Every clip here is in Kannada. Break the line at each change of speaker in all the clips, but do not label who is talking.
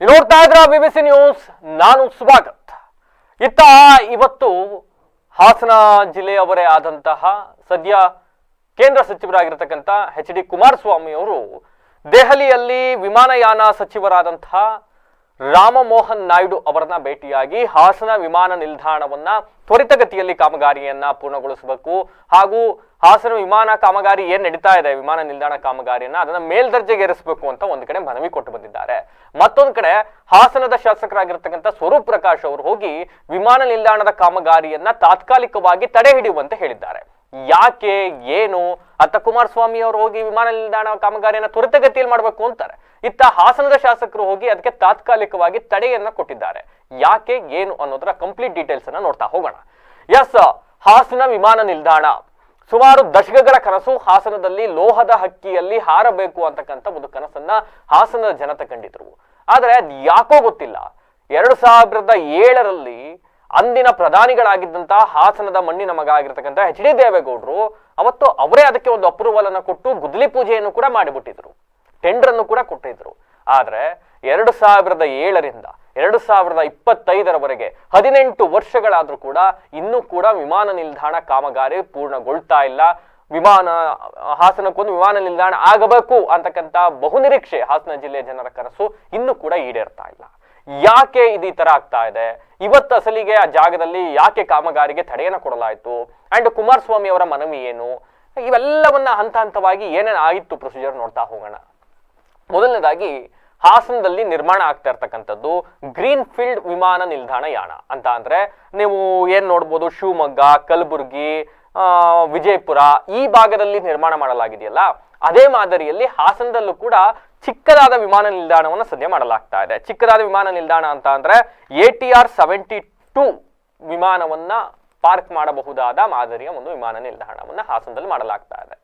ನೋಡ್ತಾ ಇದ್ರ ಬಿಬಿಸಿ ನ್ಯೂಸ್, ನಾನು ಸ್ವಾಗತ್ ಇತ್ತ ಇವತ್ತು ಹಾಸನ ಜಿಲ್ಲೆಯವರೇ ಆದಂತಹ ಸದ್ಯ ಕೇಂದ್ರ ಸಚಿವರಾಗಿರ್ತಕ್ಕಂಥ ಹೆಚ್ ಡಿ ಕುಮಾರಸ್ವಾಮಿ ಅವರು ದೆಹಲಿಯಲ್ಲಿ ವಿಮಾನಯಾನ ಸಚಿವರಾದಂತಹ ರಾಮಮೋಹನ್ ನಾಯ್ಡು ಅವರನ್ನ ಭೇಟಿಯಾಗಿ ಹಾಸನ ವಿಮಾನ ನಿಲ್ದಾಣವನ್ನ ತ್ವರಿತಗತಿಯಲ್ಲಿ ಕಾಮಗಾರಿಯನ್ನ ಪೂರ್ಣಗೊಳಿಸಬೇಕು ಹಾಗೂ ಹಾಸನ ವಿಮಾನ ಕಾಮಗಾರಿ ಏನ್ ನಡೀತಾ ಇದೆ, ವಿಮಾನ ನಿಲ್ದಾಣ ಕಾಮಗಾರಿಯನ್ನ ಅದನ್ನ ಮೇಲ್ದರ್ಜೆಗೇರಿಸಬೇಕು ಅಂತ ಒಂದ್ ಕಡೆ ಮನವಿ ಕೊಟ್ಟು ಬಂದಿದ್ದಾರೆ. ಮತ್ತೊಂದ್ ಕಡೆ ಹಾಸನದ ಶಾಸಕರಾಗಿರ್ತಕ್ಕಂಥ ಸ್ವರೂಪ್ ಪ್ರಕಾಶ್ ಅವರು ಹೋಗಿ ವಿಮಾನ ನಿಲ್ದಾಣದ ಕಾಮಗಾರಿಯನ್ನ ತಾತ್ಕಾಲಿಕವಾಗಿ ತಡೆ ಹಿಡಿಯುವಂತೆ ಹೇಳಿದ್ದಾರೆ. ಯಾಕೆ, ಏನು? ಅತ್ತ ಕುಮಾರಸ್ವಾಮಿ ಅವರು ಹೋಗಿ ವಿಮಾನ ನಿಲ್ದಾಣ ಕಾಮಗಾರಿಯನ್ನ ತ್ವರಿತಗತಿಯಲ್ಲಿ ಮಾಡಬೇಕು ಅಂತಾರೆ. ಇತ್ತ ಹಾಸನದ ಶಾಸಕರು ಹೋಗಿ ಅದಕ್ಕೆ ತಾತ್ಕಾಲಿಕವಾಗಿ ತಡೆಯನ್ನ ಕೊಟ್ಟಿದ್ದಾರೆ. ಯಾಕೆ, ಏನು ಅನ್ನೋದರ ಕಂಪ್ಲೀಟ್ ಡೀಟೇಲ್ಸ್ ಅನ್ನ ನೋಡ್ತಾ ಹೋಗೋಣ. ಎಸ್ ಹಾಸನ ವಿಮಾನ ನಿಲ್ದಾಣ. ಸುಮಾರು ದಶಕಗಳ ಕನಸು ಹಾಸನದಲ್ಲಿ ಲೋಹದ ಹಕ್ಕಿಯಲ್ಲಿ ಹಾರಬೇಕು ಅಂತಕ್ಕಂಥ ಒಂದು ಕನಸನ್ನ ಹಾಸನದ ಜನತೆ ಕಂಡಿದ್ರು. ಆದರೆ ಯಾಕೋ ಗೊತ್ತಿಲ್ಲ. ಎರಡು ಸಾವಿರದ ಏಳರಲ್ಲಿ ಅಂದಿನ ಪ್ರಧಾನಿಗಳಾಗಿದ್ದಂತಹ ಹಾಸನದ ಮಣ್ಣಿನ ಮಗ ಆಗಿರ್ತಕ್ಕಂಥ ಎಚ್ ಡಿ ದೇವೇಗೌಡರು ಅವತ್ತು ಅವರೇ ಅದಕ್ಕೆ ಒಂದು ಅಪ್ರೂವಲ್ ಅನ್ನು ಕೊಟ್ಟು ಗುದ್ಲಿ ಪೂಜೆಯನ್ನು ಕೂಡ ಮಾಡಿಬಿಟ್ಟಿದ್ರು. ಟೆಂಡರ್ ಅನ್ನು ಕೂಡ ಕೊಟ್ಟಿದ್ರು. ಆದ್ರೆ ಎರಡು ಸಾವಿರದ ಏಳರಿಂದ ಎರಡು ಸಾವಿರದ ಇಪ್ಪತ್ತೈದರವರೆಗೆ ಹದಿನೆಂಟು ವರ್ಷಗಳಾದರೂ ಕೂಡ ಇನ್ನೂ ಕೂಡ ವಿಮಾನ ನಿಲ್ದಾಣ ಕಾಮಗಾರಿ ಪೂರ್ಣಗೊಳ್ತಾ ಇಲ್ಲ. ವಿಮಾನ ಹಾಸನಕ್ಕೊಂದು ವಿಮಾನ ನಿಲ್ದಾಣ ಆಗಬೇಕು ಅಂತಕ್ಕಂಥ ಬಹುನಿರೀಕ್ಷೆ ಹಾಸನ ಜಿಲ್ಲೆಯ ಜನರ ಕನಸು ಇನ್ನೂ ಕೂಡ ಈಡೇರ್ತಾ ಇಲ್ಲ. ಯಾಕೆ ಇದು ಈ ತರ ಆಗ್ತಾ ಇದೆ? ಇವತ್ತು ಅಸಲಿಗೆ ಆ ಜಾಗದಲ್ಲಿ ಯಾಕೆ ಕಾಮಗಾರಿಗೆ ತಡೆಯನ್ನು ಕೊಡಲಾಯಿತು? ಅಂಡ್ ಕುಮಾರಸ್ವಾಮಿ ಅವರ ಮನವಿ ಏನು? ಇವೆಲ್ಲವನ್ನ ಹಂತ ಹಂತವಾಗಿ ಏನೇನು ಆಗಿತ್ತು ಪ್ರೊಸೀಜರ್ ನೋಡ್ತಾ ಹೋಗೋಣ. ಮೊದಲನೇದಾಗಿ ಹಾಸನದಲ್ಲಿ ನಿರ್ಮಾಣ ಆಗ್ತಾ ಇರ್ತಕ್ಕಂಥದ್ದು ಗ್ರೀನ್ ಫೀಲ್ಡ್ ವಿಮಾನ ನಿಲ್ದಾಣ ಯಾಣ. ಅಂತ ಅಂದ್ರೆ ನೀವು ಏನ್ ನೋಡ್ಬೋದು? ಶಿವಮೊಗ್ಗ, ಕಲಬುರ್ಗಿ ವಿಜಯಪುರ ಈ ಭಾಗದಲ್ಲಿ ನಿರ್ಮಾಣ ಮಾಡಲಾಗಿದೆಯಲ್ಲ, ಅದೇ ಮಾದರಿಯಲ್ಲಿ ಹಾಸನದಲ್ಲೂ ಕೂಡ ಚಿಕ್ಕದಾದ ವಿಮಾನ ನಿಲ್ದಾಣವನ್ನು ಸದ್ಯ ಮಾಡಲಾಗ್ತಾ ಇದೆ. ಚಿಕ್ಕದಾದ ವಿಮಾನ ನಿಲ್ದಾಣ ಅಂತ ಅಂದ್ರೆ A T R seventy two ವಿಮಾನವನ್ನ park ಮಾಡಬಹುದಾದ ಮಾದರಿಯ ಒಂದು ವಿಮಾನ ನಿಲ್ದಾಣವನ್ನ ಹಾಸನದಲ್ಲಿ ಮಾಡಲಾಗ್ತಾ ಇದೆ.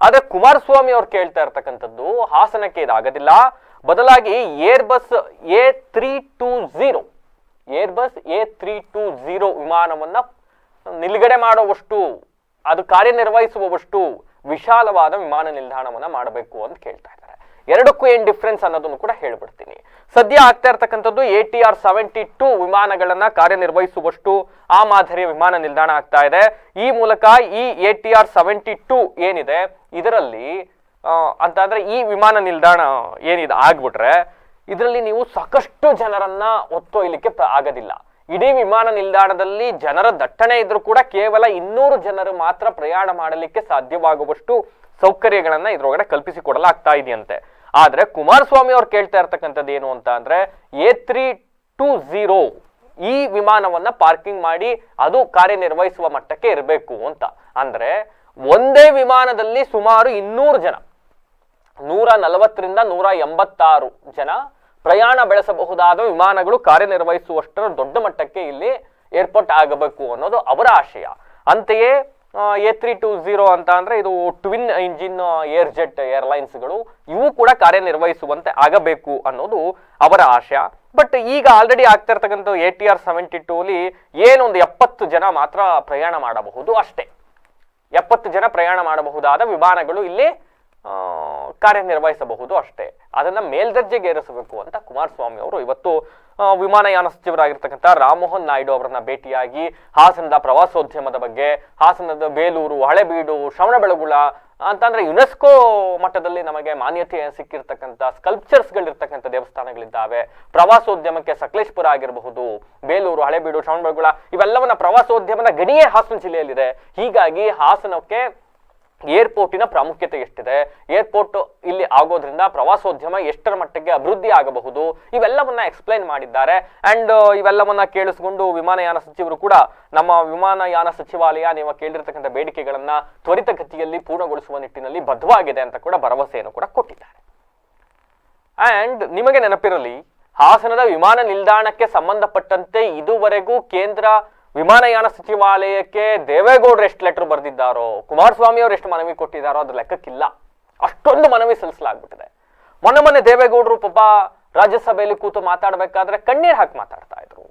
ಆದ್ರೆ ಕುಮಾರಸ್ವಾಮಿ ಅವ್ರು ಕೇಳ್ತಾ ಇರ್ತಕ್ಕಂಥದ್ದು ಹಾಸನಕ್ಕೆ ಇದಾಗೋದಿಲ್ಲ. ಬದಲಾಗಿ Airbus A three two zero Airbus A three two zero ವಿಮಾನವನ್ನ ನಿಲುಗಡೆ ಮಾಡುವಷ್ಟು, ಅದು ಕಾರ್ಯನಿರ್ವಹಿಸುವಷ್ಟು ವಿಶಾಲವಾದ ವಿಮಾನ ನಿಲ್ದಾಣವನ್ನ ಮಾಡಬೇಕು ಅಂತ ಕೇಳ್ತಾ ಇದ್ದಾರೆ. ಎರಡಕ್ಕೂ ಏನ್ ಡಿಫ್ರೆನ್ಸ್ ಅನ್ನೋದನ್ನು ಕೂಡ ಹೇಳ್ಬಿಡ್ತೀನಿ. ಸದ್ಯ ಆಗ್ತಾ ಇರ್ತಕ್ಕಂಥದ್ದು A T R seventy two ವಿಮಾನಗಳನ್ನ ಕಾರ್ಯನಿರ್ವಹಿಸುವಷ್ಟು ಆ ಮಾದರಿಯ ವಿಮಾನ ನಿಲ್ದಾಣ ಆಗ್ತಾ ಇದೆ. ಈ ಮೂಲಕ ಈ A T R seventy two ಏನಿದೆ, ಇದರಲ್ಲಿ ಆ, ಅಂತ ಅಂದ್ರೆ ಈ ವಿಮಾನ ನಿಲ್ದಾಣ ಏನಿದೆ ಆಗ್ಬಿಟ್ರೆ ಇದರಲ್ಲಿ ನೀವು ಸಾಕಷ್ಟು ಜನರನ್ನ ಒತ್ತೊಯ್ಲಿಕ್ಕೆ ಪ್ರ- ಆಗೋದಿಲ್ಲ. ಇಡೀ ವಿಮಾನ ನಿಲ್ದಾಣದಲ್ಲಿ ಜನರ ದಟ್ಟಣೆ ಇದ್ದರೂ ಕೂಡ ಕೇವಲ ಇನ್ನೂರು ಜನರು ಮಾತ್ರ ಪ್ರಯಾಣ ಮಾಡಲಿಕ್ಕೆ ಸಾಧ್ಯವಾಗುವಷ್ಟು ಸೌಕರ್ಯಗಳನ್ನ ಇದ್ರೊಳಗಡೆ ಕಲ್ಪಿಸಿ ಕೊಡಲಾಗ್ತಾ ಇದೆಯಂತೆ. ಆದ್ರೆ ಕುಮಾರಸ್ವಾಮಿ ಅವ್ರು ಕೇಳ್ತಾ ಇರ್ತಕ್ಕಂಥದ್ದು ಏನು ಅಂತ ಅಂದ್ರೆ ಎ ತ್ರೀ ಟೂ ಝೀರೋ ಈ ವಿಮಾನವನ್ನ ಪಾರ್ಕಿಂಗ್ ಮಾಡಿ ಅದು ಕಾರ್ಯನಿರ್ವಹಿಸುವ ಮಟ್ಟಕ್ಕೆ ಇರಬೇಕು ಅಂತ. ಅಂದ್ರೆ ಒಂದೇ ವಿಮಾನದಲ್ಲಿ ಸುಮಾರು ಇನ್ನೂರು ಜನ ನೂರ ನಲವತ್ತರಿಂದ ನೂರ ಎಂಬತ್ತಾರು ಜನ ಪ್ರಯಾಣ ಬೆಳೆಸಬಹುದಾದ ವಿಮಾನಗಳು ಕಾರ್ಯನಿರ್ವಹಿಸುವಷ್ಟರ ದೊಡ್ಡ ಮಟ್ಟಕ್ಕೆ ಇಲ್ಲಿ ಏರ್ಪೋರ್ಟ್ ಆಗಬೇಕು ಅನ್ನೋದು ಅವರ ಆಶಯ. ಅಂತೆಯೇ ಎ ತ್ರೀ ಟು ಝೀರೋ ಅಂತ ಅಂದ್ರೆ ಇದು ಟ್ವಿನ್ ಇಂಜಿನ್ ಏರ್ ಜೆಟ್ ಏರ್ಲೈನ್ಸ್ಗಳು, ಇವು ಕೂಡ ಕಾರ್ಯನಿರ್ವಹಿಸುವಂತೆ ಆಗಬೇಕು ಅನ್ನೋದು ಅವರ ಆಶಯ. ಬಟ್ ಈಗ ಆಲ್ರೆಡಿ ಆಗ್ತಾ ಇರ್ತಕ್ಕಂಥ ಎ ಟಿ ಆರ್ ಸೆವೆಂಟಿ ಟೂಲಿ ಏನೊಂದು ಎಪ್ಪತ್ತು ಜನ ಮಾತ್ರ ಪ್ರಯಾಣ ಮಾಡಬಹುದು ಅಷ್ಟೇ. ಎಪ್ಪತ್ತು ಜನ ಪ್ರಯಾಣ ಮಾಡಬಹುದಾದ ವಿಮಾನಗಳು ಇಲ್ಲಿ ಕಾರ್ಯನಿರ್ವಹಿಸಬಹುದು ಅಷ್ಟೇ. ಅದನ್ನ ಮೇಲ್ದರ್ಜೆಗೇರಿಸಬೇಕು ಅಂತ ಕುಮಾರಸ್ವಾಮಿ ಅವರು ಇವತ್ತು ವಿಮಾನಯಾನ ಸಚಿವರಾಗಿರ್ತಕ್ಕಂಥ ರಾಮಮೋಹನ್ ನಾಯ್ಡು ಅವರನ್ನ ಭೇಟಿಯಾಗಿ ಹಾಸನದ ಪ್ರವಾಸೋದ್ಯಮದ ಬಗ್ಗೆ, ಹಾಸನದ ಬೇಲೂರು, ಹಳೆಬೀಡು, ಶ್ರವಣಬೆಳಗುಳ ಅಂತಂದ್ರೆ ಯುನೆಸ್ಕೋ ಮಟ್ಟದಲ್ಲಿ ನಮಗೆ ಮಾನ್ಯತೆ ಸಿಕ್ಕಿರ್ತಕ್ಕಂಥ ಸ್ಕಲ್ಪ್ಚರ್ಸ್ಗಳಿರ್ತಕ್ಕಂಥ ದೇವಸ್ಥಾನಗಳಿದ್ದಾವೆ. ಪ್ರವಾಸೋದ್ಯಮಕ್ಕೆ ಸಕಲೇಶ್ಪುರ ಆಗಿರಬಹುದು, ಬೇಲೂರು, ಹಳೆಬೀಡು, ಶ್ರವಣಬೆಳಗುಳ ಇವೆಲ್ಲವನ್ನ ಪ್ರವಾಸೋದ್ಯಮದ ಗಡಿಯೇ ಹಾಸನ ಜಿಲ್ಲೆಯಲ್ಲಿದೆ. ಹೀಗಾಗಿ ಹಾಸನಕ್ಕೆ ಏರ್ಪೋರ್ಟಿನ ಪ್ರಾಮುಖ್ಯತೆ ಎಷ್ಟಿದೆ? ಏರ್ಪೋರ್ಟ್ ಇಲ್ಲಿ ಆಗೋದ್ರಿಂದ ಪ್ರವಾಸೋದ್ಯಮ ಎಷ್ಟರ ಮಟ್ಟಿಗೆ ಅಭಿವೃದ್ಧಿ ಆಗಬಹುದು? ಇವೆಲ್ಲವನ್ನ ಎಕ್ಸ್ಪ್ಲೈನ್ ಮಾಡಿದ್ದಾರೆ. ಅಂಡ್ ಇವೆಲ್ಲವನ್ನ ಕೇಳಿಸ್ಕೊಂಡು ವಿಮಾನಯಾನ ಸಚಿವರು ಕೂಡ ನಮ್ಮ ವಿಮಾನಯಾನ ಸಚಿವಾಲಯ ನೀವು ಕೇಳಿರ್ತಕ್ಕಂಥ ಬೇಡಿಕೆಗಳನ್ನ ತ್ವರಿತಗತಿಯಲ್ಲಿ ಪೂರ್ಣಗೊಳಿಸುವ ನಿಟ್ಟಿನಲ್ಲಿ ಬದ್ಧವಾಗಿದೆ ಅಂತ ಕೂಡ ಭರವಸೆಯನ್ನು ಕೂಡ ಕೊಟ್ಟಿದ್ದಾರೆ. ಅಂಡ್ ನಿಮಗೆ ನೆನಪಿರಲಿ, ಹಾಸನದ ವಿಮಾನ ನಿಲ್ದಾಣಕ್ಕೆ ಸಂಬಂಧಪಟ್ಟಂತೆ ಇದುವರೆಗೂ ಕೇಂದ್ರ ವಿಮಾನಯಾನ ಸಚಿವಾಲಯಕ್ಕೆ ದೇವೇಗೌಡರು ಎಷ್ಟು ಲೆಟರ್ ಬರೆದಿದ್ದಾರೋ, ಕುಮಾರಸ್ವಾಮಿ ಅವರು ಎಷ್ಟು ಮನವಿ ಕೊಟ್ಟಿದ್ದಾರೋ ಅದ್ರ ಲೆಕ್ಕಕ್ಕಿಲ್ಲ. ಅಷ್ಟೊಂದು ಮನವಿ ಸಲ್ಲಿಸಲಾಗ್ಬಿಟ್ಟಿದೆ. ಮೊನ್ನೆ ಮೊನ್ನೆ ದೇವೇಗೌಡರು ಪಾಪ ರಾಜ್ಯಸಭೆಯಲ್ಲಿ ಕೂತು ಮಾತಾಡಬೇಕಾದ್ರೆ ಕಣ್ಣೀರು ಹಾಕಿ ಮಾತಾಡ್ತಾ ಇದ್ರು.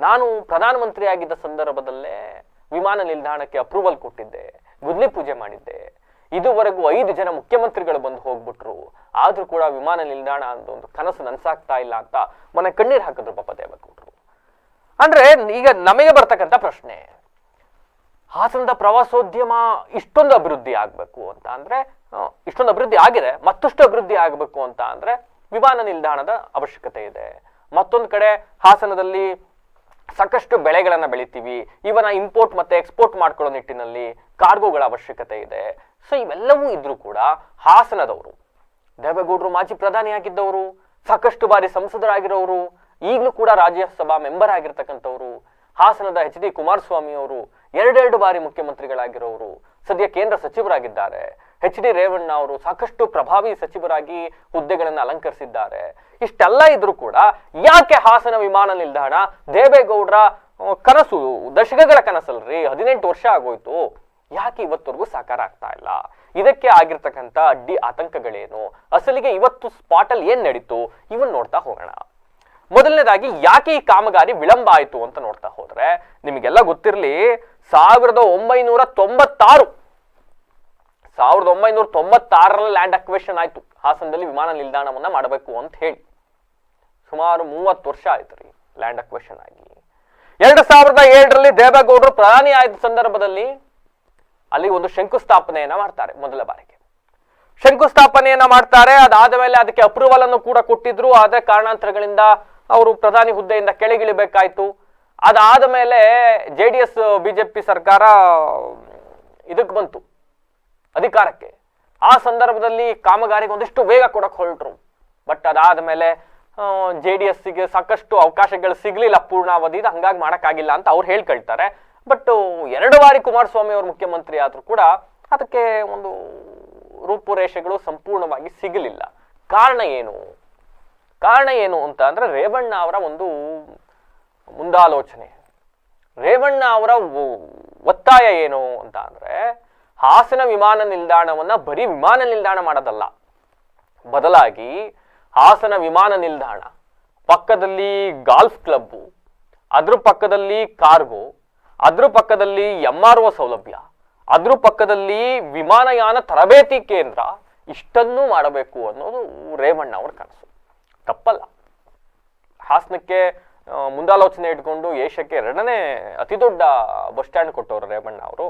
ನಾನು ಪ್ರಧಾನಮಂತ್ರಿ ಆಗಿದ್ದ ಸಂದರ್ಭದಲ್ಲೇ ವಿಮಾನ ನಿಲ್ದಾಣಕ್ಕೆ ಅಪ್ರೂವಲ್ ಕೊಟ್ಟಿದ್ದೆ ಗುದ್ಲಿ ಪೂಜೆ ಮಾಡಿದ್ದೆ. ಇದುವರೆಗೂ ಐದು ಜನ ಮುಖ್ಯಮಂತ್ರಿಗಳು ಬಂದು ಹೋಗ್ಬಿಟ್ರು. ಆದ್ರೂ ಕೂಡ ವಿಮಾನ ನಿಲ್ದಾಣ ಅಂತ ಒಂದು ಕನಸು ನನ್ಸಾಗ್ತಾ ಇಲ್ಲ ಅಂತ ಮೊನ್ನೆ ಕಣ್ಣೀರು ಹಾಕಿದ್ರು ಪಾಪ ದೇವೇಗೌಡರು. ಅಂದ್ರೆ ಈಗ ನಮಗೆ ಬರ್ತಕ್ಕಂಥ ಪ್ರಶ್ನೆ, ಹಾಸನದ ಪ್ರವಾಸೋದ್ಯಮ ಇಷ್ಟೊಂದು ಅಭಿವೃದ್ಧಿ ಆಗಬೇಕು ಅಂತ ಅಂದ್ರೆ ಇಷ್ಟೊಂದು ಅಭಿವೃದ್ಧಿ ಆಗಿದೆ, ಮತ್ತಷ್ಟು ಅಭಿವೃದ್ಧಿ ಆಗಬೇಕು ಅಂತ ಅಂದ್ರೆ ವಿಮಾನ ನಿಲ್ದಾಣದ ಅವಶ್ಯಕತೆ ಇದೆ. ಮತ್ತೊಂದು ಕಡೆ ಹಾಸನದಲ್ಲಿ ಸಾಕಷ್ಟು ಬೆಳೆಗಳನ್ನು ಬೆಳಿತೀವಿ ಇವನ ಇಂಪೋರ್ಟ್ ಮತ್ತೆ ಎಕ್ಸ್ಪೋರ್ಟ್ ಮಾಡ್ಕೊಳ್ಳೋ ನಿಟ್ಟಿನಲ್ಲಿ ಕಾರ್ಗೋಗಳ ಅವಶ್ಯಕತೆ ಇದೆ. ಸೊ ಇವೆಲ್ಲವೂ ಇದ್ರೂ ಕೂಡ ಹಾಸನದವರು, ದೇವೇಗೌಡರು ಮಾಜಿ ಪ್ರಧಾನಿಯಾಗಿದ್ದವರು, ಸಾಕಷ್ಟು ಬಾರಿ ಸಂಸದರಾಗಿರೋರು ಈಗಲೂ ಕೂಡ ರಾಜ್ಯಸಭಾ ಮೆಂಬರ್ ಆಗಿರ್ತಕ್ಕಂಥವ್ರು, ಹಾಸನದ ಎಚ್ ಡಿ ಕುಮಾರಸ್ವಾಮಿ ಅವರು, ಎರಡೆರಡು ಬಾರಿ ಮುಖ್ಯಮಂತ್ರಿಗಳಾಗಿರೋರು, ಸದ್ಯ ಕೇಂದ್ರ ಸಚಿವರಾಗಿದ್ದಾರೆ. ಎಚ್ ಡಿ ರೇವಣ್ಣ ಅವರು ಸಾಕಷ್ಟು ಪ್ರಭಾವಿ ಸಚಿವರಾಗಿ ಹುದ್ದೆಗಳನ್ನು ಅಲಂಕರಿಸಿದ್ದಾರೆ. ಇಷ್ಟೆಲ್ಲ ಇದ್ರೂ ಕೂಡ ಯಾಕೆ ಹಾಸನ ವಿಮಾನ ನಿಲ್ದಾಣ ದೇವೇಗೌಡರ ಕನಸು, ದಶಕಗಳ ಕನಸಲ್ರಿ, ಹದಿನೆಂಟು ವರ್ಷ ಆಗೋಯ್ತು. ಯಾಕೆ ಇವತ್ತವರೆಗೂ ಸಾಕಾರ ಆಗ್ತಾ ಇಲ್ಲ? ಇದಕ್ಕೆ ಆಗಿರ್ತಕ್ಕಂಥ ಅಡ್ಡಿ ಆತಂಕಗಳೇನು? ಅಸಲಿಗೆ ಇವತ್ತು ಸ್ಪಾಟಲ್ಲಿ ಏನ್ ನಡೀತು? ಇವನ್ ನೋಡ್ತಾ ಹೋಗೋಣ. ಮೊದಲನೇದಾಗಿ ಯಾಕೆ ಈ ಕಾಮಗಾರಿ ವಿಳಂಬ ಆಯಿತು ಅಂತ ನೋಡ್ತಾ ಹೋದ್ರೆ ನಿಮಗೆಲ್ಲ ಗೊತ್ತಿರಲಿ, ಸಾವಿರದ ಒಂಬೈನೂರ ತೊಂಬತ್ತಾರು, ಸಾವಿರದ ಒಂಬೈನೂರ ತೊಂಬತ್ತಾರರಲ್ಲಿ ಲ್ಯಾಂಡ್ ಅಕ್ವೇಷನ್ ಆಯಿತು. ಹಾಸನದಲ್ಲಿ ವಿಮಾನ ನಿಲ್ದಾಣವನ್ನ ಮಾಡಬೇಕು ಅಂತ ಹೇಳಿ. ಸುಮಾರು ಮೂವತ್ತು ವರ್ಷ ಆಯ್ತು ರೀ ಲ್ಯಾಂಡ್ ಅಕ್ವೇಷನ್ ಆಗಿ. ಎರಡು ಸಾವಿರದ ಏಳರಲ್ಲಿ ದೇವೇಗೌಡರು ಪ್ರಧಾನಿ ಆದ ಸಂದರ್ಭದಲ್ಲಿ ಅಲ್ಲಿ ಒಂದು ಶಂಕುಸ್ಥಾಪನೆಯನ್ನ ಮಾಡ್ತಾರೆ ಮೊದಲ ಬಾರಿಗೆ. ಶಂಕುಸ್ಥಾಪನೆಯನ್ನ ಮಾಡ್ತಾರೆ, ಅದಾದ ಮೇಲೆ ಅದಕ್ಕೆ ಅಪ್ರೂವಲ್ ಅನ್ನು ಕೂಡ ಕೊಟ್ಟಿದ್ರು, ಆದ್ರೆ ಕಾರಣಾಂತರಗಳಿಂದ ಅವರು ಪ್ರಧಾನಿ ಹುದ್ದೆಯಿಂದ ಕೆಳಗಿಳಿಬೇಕಾಯ್ತು. ಅದಾದ ಮೇಲೆ ಜೆ ಡಿ ಎಸ್ ಬಿಜೆಪಿ ಸರ್ಕಾರ, ಇದಕ್ಕೆ ಬಂತು ಅಧಿಕಾರಕ್ಕೆ. ಆ ಸಂದರ್ಭದಲ್ಲಿ ಕಾಮಗಾರಿಗೆ ಒಂದಿಷ್ಟು ವೇಗ ಕೊಡಕ್ಕೆ ಹೊರಟರು. ಬಟ್ ಅದಾದ ಮೇಲೆ ಜೆ ಡಿ ಎಸ್ಸಿಗೆ ಸಾಕಷ್ಟು ಅವಕಾಶಗಳು ಸಿಗಲಿಲ್ಲ ಪೂರ್ಣಾವಧಿ ಹಂಗಾಗಿ ಮಾಡೋಕ್ಕಾಗಿಲ್ಲ ಅಂತ ಅವ್ರು ಹೇಳ್ಕೊಳ್ತಾರೆ. ಬಟ್ ಎರಡು ಬಾರಿ ಕುಮಾರಸ್ವಾಮಿ ಅವರು ಮುಖ್ಯಮಂತ್ರಿ ಆದರೂ ಕೂಡ ಅದಕ್ಕೆ ಒಂದು ರೂಪುರೇಷೆಗಳು ಸಂಪೂರ್ಣವಾಗಿ ಸಿಗಲಿಲ್ಲ. ಕಾರಣ ಏನು? ಕಾರಣ ಏನು ಅಂತ ಅಂದರೆ ರೇವಣ್ಣ ಅವರ ಒಂದು ಮುಂದಾಲೋಚನೆ. ರೇವಣ್ಣ ಅವರ ಒತ್ತಾಯ ಏನು ಅಂತ ಅಂದರೆ ಹಾಸನ ವಿಮಾನ ನಿಲ್ದಾಣವನ್ನು ಬರೀ ವಿಮಾನ ನಿಲ್ದಾಣ ಮಾಡೋದಲ್ಲ. ಬದಲಾಗಿ ಹಾಸನ ವಿಮಾನ ನಿಲ್ದಾಣ, ಪಕ್ಕದಲ್ಲಿ ಗಾಲ್ಫ್ ಕ್ಲಬ್ಬು, ಅದ್ರ ಪಕ್ಕದಲ್ಲಿ ಕಾರ್ಗೋ, ಅದ್ರ ಪಕ್ಕದಲ್ಲಿ ಎಂ ಆರ್ ಒ ಸೌಲಭ್ಯ, ಅದ್ರ ಪಕ್ಕದಲ್ಲಿ ವಿಮಾನಯಾನ ತರಬೇತಿ ಕೇಂದ್ರ, ಇಷ್ಟನ್ನೂ ಮಾಡಬೇಕು ಅನ್ನೋದು ರೇವಣ್ಣ ಅವರ ಕನಸು. ತಪ್ಪಲ್ಲ. ಹಾಸನಕ್ಕೆ ಮುಂದಾಲೋಚನೆ ಇಟ್ಕೊಂಡು ಏಷ್ಯಾಕ್ಕೆ ಎರಡನೇ ಅತಿ ದೊಡ್ಡ ಬಸ್ ಸ್ಟ್ಯಾಂಡ್ ಕೊಟ್ಟವರು ರೇವಣ್ಣ ಅವರು.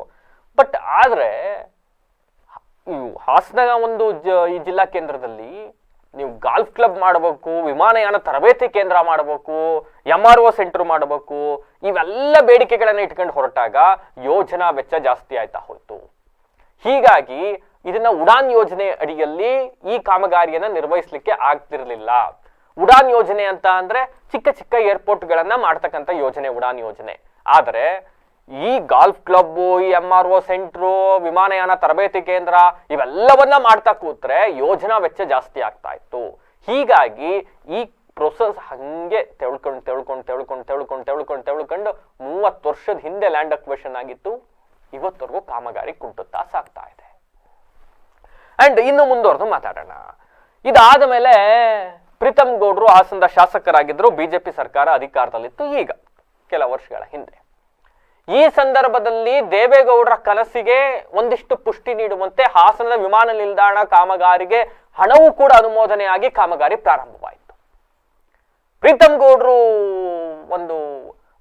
ಬಟ್ ಆದರೆ ಹಾಸನ ಒಂದು ಜ, ಈ ಜಿಲ್ಲಾ ಕೇಂದ್ರದಲ್ಲಿ ನೀವು ಗಾಲ್ಫ್ ಕ್ಲಬ್ ಮಾಡಬೇಕು, ವಿಮಾನಯಾನ ತರಬೇತಿ ಕೇಂದ್ರ ಮಾಡಬೇಕು ಎಂ ಆರ್ ಒ ಸೆಂಟರ್ ಮಾಡಬೇಕು, ಇವೆಲ್ಲ ಬೇಡಿಕೆಗಳನ್ನು ಇಟ್ಕೊಂಡು ಹೊರಟಾಗ ಯೋಜನಾ ವೆಚ್ಚ ಜಾಸ್ತಿ ಆಯ್ತಾ ಹೋಯ್ತು. ಹೀಗಾಗಿ ಇದನ್ನ ಉಡಾನ್ ಯೋಜನೆ ಅಡಿಯಲ್ಲಿ ಈ ಕಾಮಗಾರಿಯನ್ನು ನಿರ್ವಹಿಸಲಿಕ್ಕೆ ಆಗ್ತಿರ್ಲಿಲ್ಲ. ಉಡಾನ್ ಯೋಜನೆ ಅಂತ ಅಂದ್ರೆ ಚಿಕ್ಕ ಚಿಕ್ಕ ಏರ್ಪೋರ್ಟ್ಗಳನ್ನ ಮಾಡ್ತಕ್ಕಂಥ ಯೋಜನೆ ಉಡಾನ್ ಯೋಜನೆ. ಆದರೆ ಈ ಗಾಲ್ಫ್ ಕ್ಲಬ್ ಈ ಎಂ ಆರ್ ಒ ಸೆಂಟ್ರು, ವಿಮಾನಯಾನ ತರಬೇತಿ ಕೇಂದ್ರ ಇವೆಲ್ಲವನ್ನ ಮಾಡ್ತಾ ಕೂತ್ರೆ ಯೋಜನಾ ವೆಚ್ಚ ಜಾಸ್ತಿ ಆಗ್ತಾ ಇತ್ತು. ಹೀಗಾಗಿ ಈ ಪ್ರೊಸೆಸ್ ಹಂಗೆ ತೆಳ್ಕೊಂಡು ತೆಳ್ಕೊಂಡು ತೆಳ್ಕೊಂಡು ತೆಳ್ಕೊಂಡು ತೆಳ್ಕೊಂಡು ತೆಳ್ಕೊಂಡು ಮೂವತ್ತು ವರ್ಷದ ಹಿಂದೆ ಲ್ಯಾಂಡ್ ಅಕ್ವೇಷನ್ ಆಗಿತ್ತು. ಇವತ್ತವರೆಗೂ ಕಾಮಗಾರಿ ಕುಂಟುತ್ತಾ ಸಾಕ್ತಾ ಇದೆ. ಅಂಡ್ ಇನ್ನು ಮುಂದುವರೆದು ಮಾತಾಡೋಣ. ಇದಾದ ಮೇಲೆ ಪ್ರೀತಮ್ ಗೌಡ್ರು ಹಾಸನದ ಶಾಸಕರಾಗಿದ್ದರು. ಬಿಜೆಪಿ ಸರ್ಕಾರ ಅಧಿಕಾರದಲ್ಲಿತ್ತು ಈಗ, ಕೆಲ ವರ್ಷಗಳ ಹಿಂದೆ. ಈ ಸಂದರ್ಭದಲ್ಲಿ ದೇವೇಗೌಡರ ಕನಸಿಗೆ ಒಂದಿಷ್ಟು ಪುಷ್ಟಿ ನೀಡುವಂತೆ ಹಾಸನದ ವಿಮಾನ ನಿಲ್ದಾಣ ಕಾಮಗಾರಿಗೆ ಹಣವೂ ಕೂಡ ಅನುಮೋದನೆಯಾಗಿ ಕಾಮಗಾರಿ ಪ್ರಾರಂಭವಾಯಿತು. ಪ್ರೀತಮ್ ಗೌಡ್ರು ಒಂದು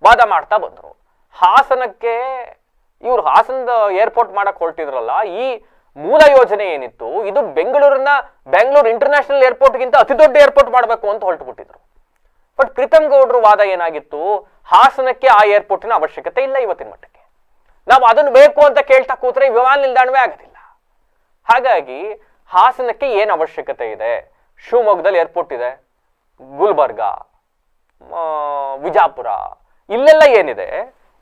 ವಾದ ಮಾಡ್ತಾ ಬಂದರು. ಹಾಸನಕ್ಕೆ ಇವರು ಹಾಸನದ ಏರ್ಪೋರ್ಟ್ ಮಾಡಕ್ ಹೊರಟಿದ್ರಲ್ಲ, ಈ ಮೂಲ ಯೋಜನೆ ಏನಿತ್ತು, ಇದು ಬೆಂಗಳೂರಿನ ಬೆಂಗಳೂರು ಇಂಟರ್ನ್ಯಾಷನಲ್ ಏರ್ಪೋರ್ಟ್ಗಿಂತ ಅತಿ ದೊಡ್ಡ ಏರ್ಪೋರ್ಟ್ ಮಾಡಬೇಕು ಅಂತ ಹೊರಟುಬಿಟ್ಟಿದ್ರು. ಬಟ್ ಪ್ರೀತಮ್ ಗೌಡ್ರ ವಾದ ಏನಾಗಿತ್ತು, ಹಾಸನಕ್ಕೆ ಆ ಏರ್ಪೋರ್ಟಿನ ಅವಶ್ಯಕತೆ ಇಲ್ಲ ಇವತ್ತಿನ ಮಟ್ಟಕ್ಕೆ. ನಾವು ಅದನ್ನು ಬೇಕು ಅಂತ ಕೇಳ್ತಾ ಕೂತ್ರೆ ವಿಮಾನ ನಿಲ್ದಾಣವೇ ಆಗೋದಿಲ್ಲ. ಹಾಗಾಗಿ ಹಾಸನಕ್ಕೆ ಏನು ಅವಶ್ಯಕತೆ ಇದೆ? ಶಿವಮೊಗ್ಗದಲ್ಲಿ ಏರ್ಪೋರ್ಟ್ ಇದೆ, ಗುಲ್ಬರ್ಗ ವಿಜಾಪುರ, ಇಲ್ಲೆಲ್ಲ ಏನಿದೆ?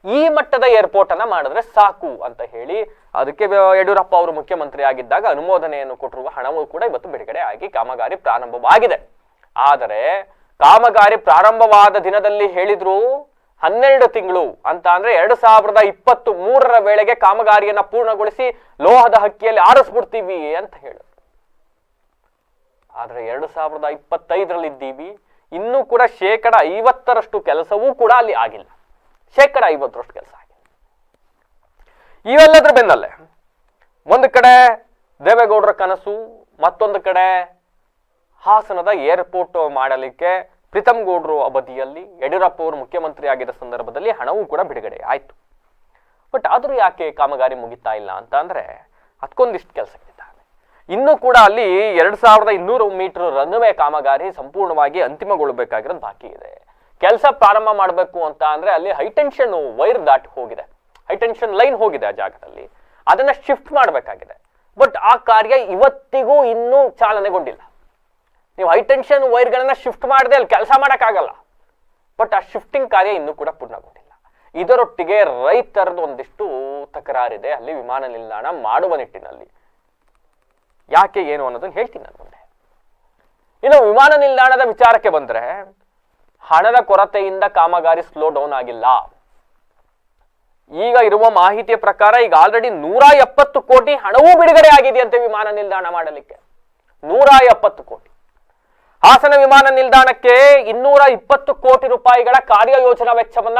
ಈ ಮಟ್ಟದ ಏರ್ಪೋರ್ಟ್ ಅನ್ನ ಮಾಡಿದ್ರೆ ಸಾಕು ಅಂತ ಹೇಳಿ ಅದಕ್ಕೆ ಯಡಿಯೂರಪ್ಪ ಅವರು ಮುಖ್ಯಮಂತ್ರಿ ಆಗಿದ್ದಾಗ ಅನುಮೋದನೆಯನ್ನು ಕೊಟ್ಟಿರುವ ಹಣವೂ ಕೂಡ ಇವತ್ತು ಬಿಡುಗಡೆ ಆಗಿ ಕಾಮಗಾರಿ ಪ್ರಾರಂಭವಾಗಿದೆ. ಆದರೆ ಕಾಮಗಾರಿ ಪ್ರಾರಂಭವಾದ ದಿನದಲ್ಲಿ ಹೇಳಿದ್ರು ಹನ್ನೆರಡು ತಿಂಗಳು ಅಂತ ಅಂದ್ರೆ ಎರಡು ಸಾವಿರದ ಇಪ್ಪತ್ತು ಮೂರರ ವೇಳೆಗೆ ಕಾಮಗಾರಿಯನ್ನ ಪೂರ್ಣಗೊಳಿಸಿ ಲೋಹದ ಹಕ್ಕಿಯಲ್ಲಿ ಆರಿಸ್ಬಿಡ್ತೀವಿ ಅಂತ ಹೇಳಿದ್ರು. ಆದ್ರೆ ಎರಡು ಸಾವಿರದ ಇಪ್ಪತ್ತೈದರಲ್ಲಿ ಇದ್ದೀವಿ ಇನ್ನೂ ಕೂಡ ಶೇಕಡ ಐವತ್ತರಷ್ಟು ಕೆಲಸವೂ ಕೂಡ ಅಲ್ಲಿ ಆಗಿಲ್ಲ. ಶೇಕಡ ಐವತ್ತರಷ್ಟು ಕೆಲಸ ಆಗಿದೆ. ಇವೆಲ್ಲದ್ರ ಬೆನ್ನಲ್ಲೇ ಒಂದು ಕಡೆ ದೇವೇಗೌಡರ ಕನಸು, ಮತ್ತೊಂದು ಕಡೆ ಹಾಸನದ ಏರ್ಪೋರ್ಟ್ ಮಾಡಲಿಕ್ಕೆ ಪ್ರೀತಮ್ ಗೌಡ್ರು ಅವಧಿಯಲ್ಲಿ ಯಡಿಯೂರಪ್ಪ ಅವರು ಮುಖ್ಯಮಂತ್ರಿ ಆಗಿದ್ದ ಸಂದರ್ಭದಲ್ಲಿ ಹಣವೂ ಕೂಡ ಬಿಡುಗಡೆ ಆಯಿತು. ಬಟ್ ಆದರೂ ಯಾಕೆ ಕಾಮಗಾರಿ ಮುಗಿತಾ ಇಲ್ಲ ಅಂತ ಅಂದರೆ ಅದಕ್ಕೊಂದಿಷ್ಟು ಕೆಲಸಗಳಿದ್ದಾವೆ. ಇನ್ನೂ ಕೂಡ ಅಲ್ಲಿ ಎರಡು ಸಾವಿರದ ಇನ್ನೂರು ಮೀಟರ್ ರನ್ವೇ ಕಾಮಗಾರಿ ಸಂಪೂರ್ಣವಾಗಿ ಅಂತಿಮಗೊಳ್ಳಬೇಕಾಗಿರೋದು ಬಾಕಿ ಇದೆ. ಕೆಲಸ ಪ್ರಾರಂಭ ಮಾಡಬೇಕು ಅಂತ ಅಂದ್ರೆ ಅಲ್ಲಿ ಹೈಟೆನ್ಷನ್ ವೈರ್ ದಾಟಿ ಹೋಗಿದೆ. ಹೈಟೆನ್ಷನ್ ಲೈನ್ ಹೋಗಿದೆ ಆ ಜಾಗದಲ್ಲಿ. ಅದನ್ನ ಶಿಫ್ಟ್ ಮಾಡಬೇಕಾಗಿದೆ. ಬಟ್ ಆ ಕಾರ್ಯ ಇವತ್ತಿಗೂ ಇನ್ನೂ ಚಾಲನೆಗೊಂಡಿಲ್ಲ. ನೀವು ಹೈಟೆನ್ಷನ್ ವೈರ್ಗಳನ್ನ ಶಿಫ್ಟ್ ಮಾಡದೆ ಅಲ್ಲಿ ಕೆಲಸ ಮಾಡೋಕ್ಕಾಗಲ್ಲ. ಬಟ್ ಆ ಶಿಫ್ಟಿಂಗ್ ಕಾರ್ಯ ಇನ್ನೂ ಕೂಡ ಪೂರ್ಣಗೊಂಡಿಲ್ಲ. ಇದರೊಟ್ಟಿಗೆ ರೈತರದ್ದು ಒಂದಿಷ್ಟು ತಕರಾರಿದೆ. ಅಲ್ಲಿ ವಿಮಾನ ನಿಲ್ದಾಣ ಮಾಡುವ ನಿಟ್ಟಿನಲ್ಲಿ. ಯಾಕೆ ಏನು ಅನ್ನೋದನ್ನ ಹೇಳ್ತೀನಿ ನಾನು ಮುಂದೆ. ಇನ್ನು ವಿಮಾನ ನಿಲ್ದಾಣದ ವಿಚಾರಕ್ಕೆ ಬಂದ್ರೆ ಹಣದ ಕೊರತೆಯಿಂದ ಕಾಮಗಾರಿ ಸ್ಲೋ ಡೌನ್ ಆಗಿಲ್ಲ. ಈಗ ಇರುವ ಮಾಹಿತಿಯ ಪ್ರಕಾರ ಈಗ ಆಲ್ರೆಡಿ ನೂರ ಎಪ್ಪತ್ತು ಕೋಟಿ ಹಣವೂ ಬಿಡುಗಡೆ ಆಗಿದೆಯಂತೆ ವಿಮಾನ ನಿಲ್ದಾಣ ಮಾಡಲಿಕ್ಕೆ. ನೂರ ಎಪ್ಪತ್ತು ಕೋಟಿ. ಹಾಸನ ವಿಮಾನ ನಿಲ್ದಾಣಕ್ಕೆ ಇನ್ನೂರ ಇಪ್ಪತ್ತು ಕೋಟಿ ರೂಪಾಯಿಗಳ ಕಾರ್ಯಯೋಜನಾ ವೆಚ್ಚವನ್ನ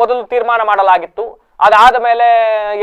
ಮೊದಲು ತೀರ್ಮಾನ ಮಾಡಲಾಗಿತ್ತು. ಅದಾದ ಮೇಲೆ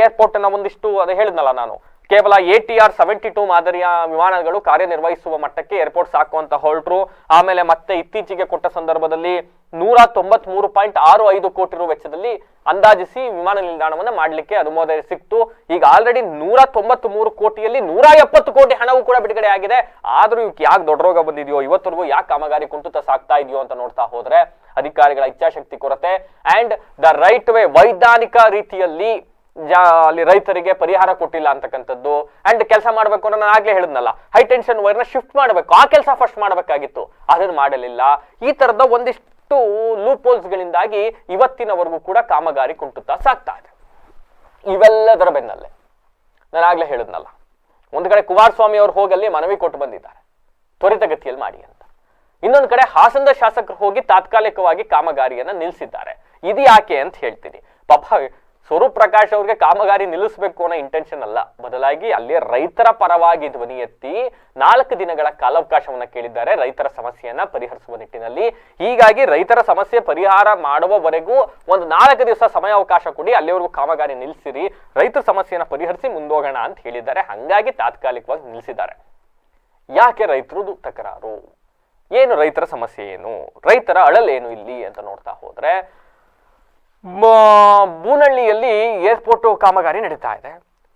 ಏರ್ಪೋರ್ಟ್ನ ಒಂದಿಷ್ಟು ಅದು ಹೇಳಿದ್ನಲ್ಲ ನಾನು. ಕೇವಲ A T R seventy two ಮಾದರಿಯ ವಿಮಾನಗಳು ಕಾರ್ಯನಿರ್ವಹಿಸುವ ಮಟ್ಟಕ್ಕೆ ಏರ್ಪೋರ್ಟ್ ಸಾಕು ಅಂತ ಹೊರಟರು. ಆಮೇಲೆ ಮತ್ತೆ ಇತ್ತೀಚೆಗೆ ಕೊಟ್ಟ ಸಂದರ್ಭದಲ್ಲಿ ನೂರ ತೊಂಬತ್ ಮೂರು ಪಾಯಿಂಟ್ ಆರು ಐದು ಕೋಟಿ ರು ವೆಚ್ಚದಲ್ಲಿ ಅಂದಾಜಿಸಿ ವಿಮಾನ ನಿಲ್ದಾಣವನ್ನು ಮಾಡಲಿಕ್ಕೆ ಅನುಮೋದನೆ ಸಿಕ್ತು. ಈಗ ಆಲ್ರೆಡಿ ನೂರ ತೊಂಬತ್ ಮೂರು ಕೋಟಿಯಲ್ಲಿ ನೂರ ಎಪ್ಪತ್ತು ಕೋಟಿ ಹಣವು ಕೂಡ ಬಿಡುಗಡೆ ಆಗಿದೆ. ಆದರೂ ಇವಕ್ಕೆ ಯಾಕೆ ದೊಡ್ಡ ರೋಗ ಬಂದಿದೆಯೋ ಇವತ್ತರೆಗೂ ಯಾಕೆ ಕಾಮಗಾರಿ ಕುಂಟುತ ಸಾಕ್ತಾ ಇದೆಯೋ ಅಂತ ನೋಡ್ತಾ ಹೋದ್ರೆ ಅಧಿಕಾರಿಗಳ ಇಚ್ಛಾಶಕ್ತಿ ಕೊರತೆ. ಅಂಡ್ ದ ರೈಟ್ ವೇ ವೈಜ್ಞಾನಿಕ ರೀತಿಯಲ್ಲಿ ಜಾ ಅಲ್ಲಿ ರೈತರಿಗೆ ಪರಿಹಾರ ಕೊಟ್ಟಿಲ್ಲ ಅಂತಕ್ಕಂಥದ್ದು ಅಂಡ್ ಕೆಲಸ ಮಾಡಬೇಕು ಅಂದ್ರೆ ನಾನು ಆಗ್ಲೇ ಹೇಳಿದ್ನಲ್ಲ ಹೈ ಟೆನ್ಷನ್ ವೈರ್ನ ಶಿಫ್ಟ್ ಮಾಡಬೇಕು, ಆ ಕೆಲಸ ಫಸ್ಟ್ ಮಾಡಬೇಕಾಗಿತ್ತು. ಅದನ್ನು ಮಾಡಲಿಲ್ಲ. ಈ ತರದ ಒಂದಿಷ್ಟು ಲೂಪೋಲ್ಸ್ಗಳಿಂದಾಗಿ ಗಳಿಂದಾಗಿ ಇವತ್ತಿನವರೆಗೂ ಕೂಡ ಕಾಮಗಾರಿ ಕುಂಟುತ್ತಾ ಸಾಗ್ತಾ ಇದೆ. ಇವೆಲ್ಲದರ ಬೆನ್ನಲ್ಲೇ, ನಾನು ಆಗ್ಲೇ ಹೇಳಿದ್ನಲ್ಲ, ಒಂದು ಕಡೆ ಕುಮಾರಸ್ವಾಮಿ ಅವರು ಹೋಗಲ್ಲಿ ಮನವಿ ಕೊಟ್ಟು ಬಂದಿದ್ದಾರೆ. ತ್ವರಿತಗತಿಯಲ್ಲಿ ಮಾಡಿ ಅಂತ. ಇನ್ನೊಂದು ಕಡೆ ಹಾಸನದ ಶಾಸಕರು ಹೋಗಿ ತಾತ್ಕಾಲಿಕವಾಗಿ ಕಾಮಗಾರಿಯನ್ನು ನಿಲ್ಲಿಸಿದ್ದಾರೆ ಇದು ಯಾಕೆ ಅಂತ ಹೇಳ್ತೀನಿ. ಪಾಪ ಸ್ವರೂಪ್ ಪ್ರಕಾಶ್ ಅವ್ರಿಗೆ ಕಾಮಗಾರಿ ನಿಲ್ಲಿಸಬೇಕು ಅನ್ನೋ ಇಂಟೆನ್ಷನ್ ಅಲ್ಲ. ಬದಲಾಗಿ ಅಲ್ಲಿ ರೈತರ ಪರವಾಗಿ ಧ್ವನಿ ಎತ್ತಿ ನಾಲ್ಕು ದಿನಗಳ ಕಾಲಾವಕಾಶವನ್ನ ಕೇಳಿದ್ದಾರೆ. ರೈತರ ಸಮಸ್ಯೆಯನ್ನ ಪರಿಹರಿಸುವ ನಿಟ್ಟಿನಲ್ಲಿ. ಹೀಗಾಗಿ ರೈತರ ಸಮಸ್ಯೆ ಪರಿಹಾರ ಮಾಡುವವರೆಗೂ ಒಂದು ನಾಲ್ಕು ದಿವಸ ಸಮಯಾವಕಾಶ ಕೊಡಿ, ಅಲ್ಲಿವರೆಗೂ ಕಾಮಗಾರಿ ನಿಲ್ಲಿಸಿರಿ ರೈತರ ಸಮಸ್ಯೆಯನ್ನ ಪರಿಹರಿಸಿ ಮುಂದೋಗೋಣ ಅಂತ ಹೇಳಿದ್ದಾರೆ. ಹಂಗಾಗಿ ತಾತ್ಕಾಲಿಕವಾಗಿ ನಿಲ್ಲಿಸಿದ್ದಾರೆ. ಯಾಕೆ ರೈತರದು ತಕರಾರು? ಏನು ರೈತರ ಸಮಸ್ಯೆ ಏನು? ರೈತರ ಅಳಲೇನು ಇಲ್ಲಿ ಅಂತ ನೋಡ್ತಾ ಹೋದ್ರೆ ಬೂನಹಳ್ಳಿಯಲ್ಲಿ ಏರ್ಪೋರ್ಟ್ ಕಾಮಗಾರಿ ನಡೀತಾ ಇದೆ.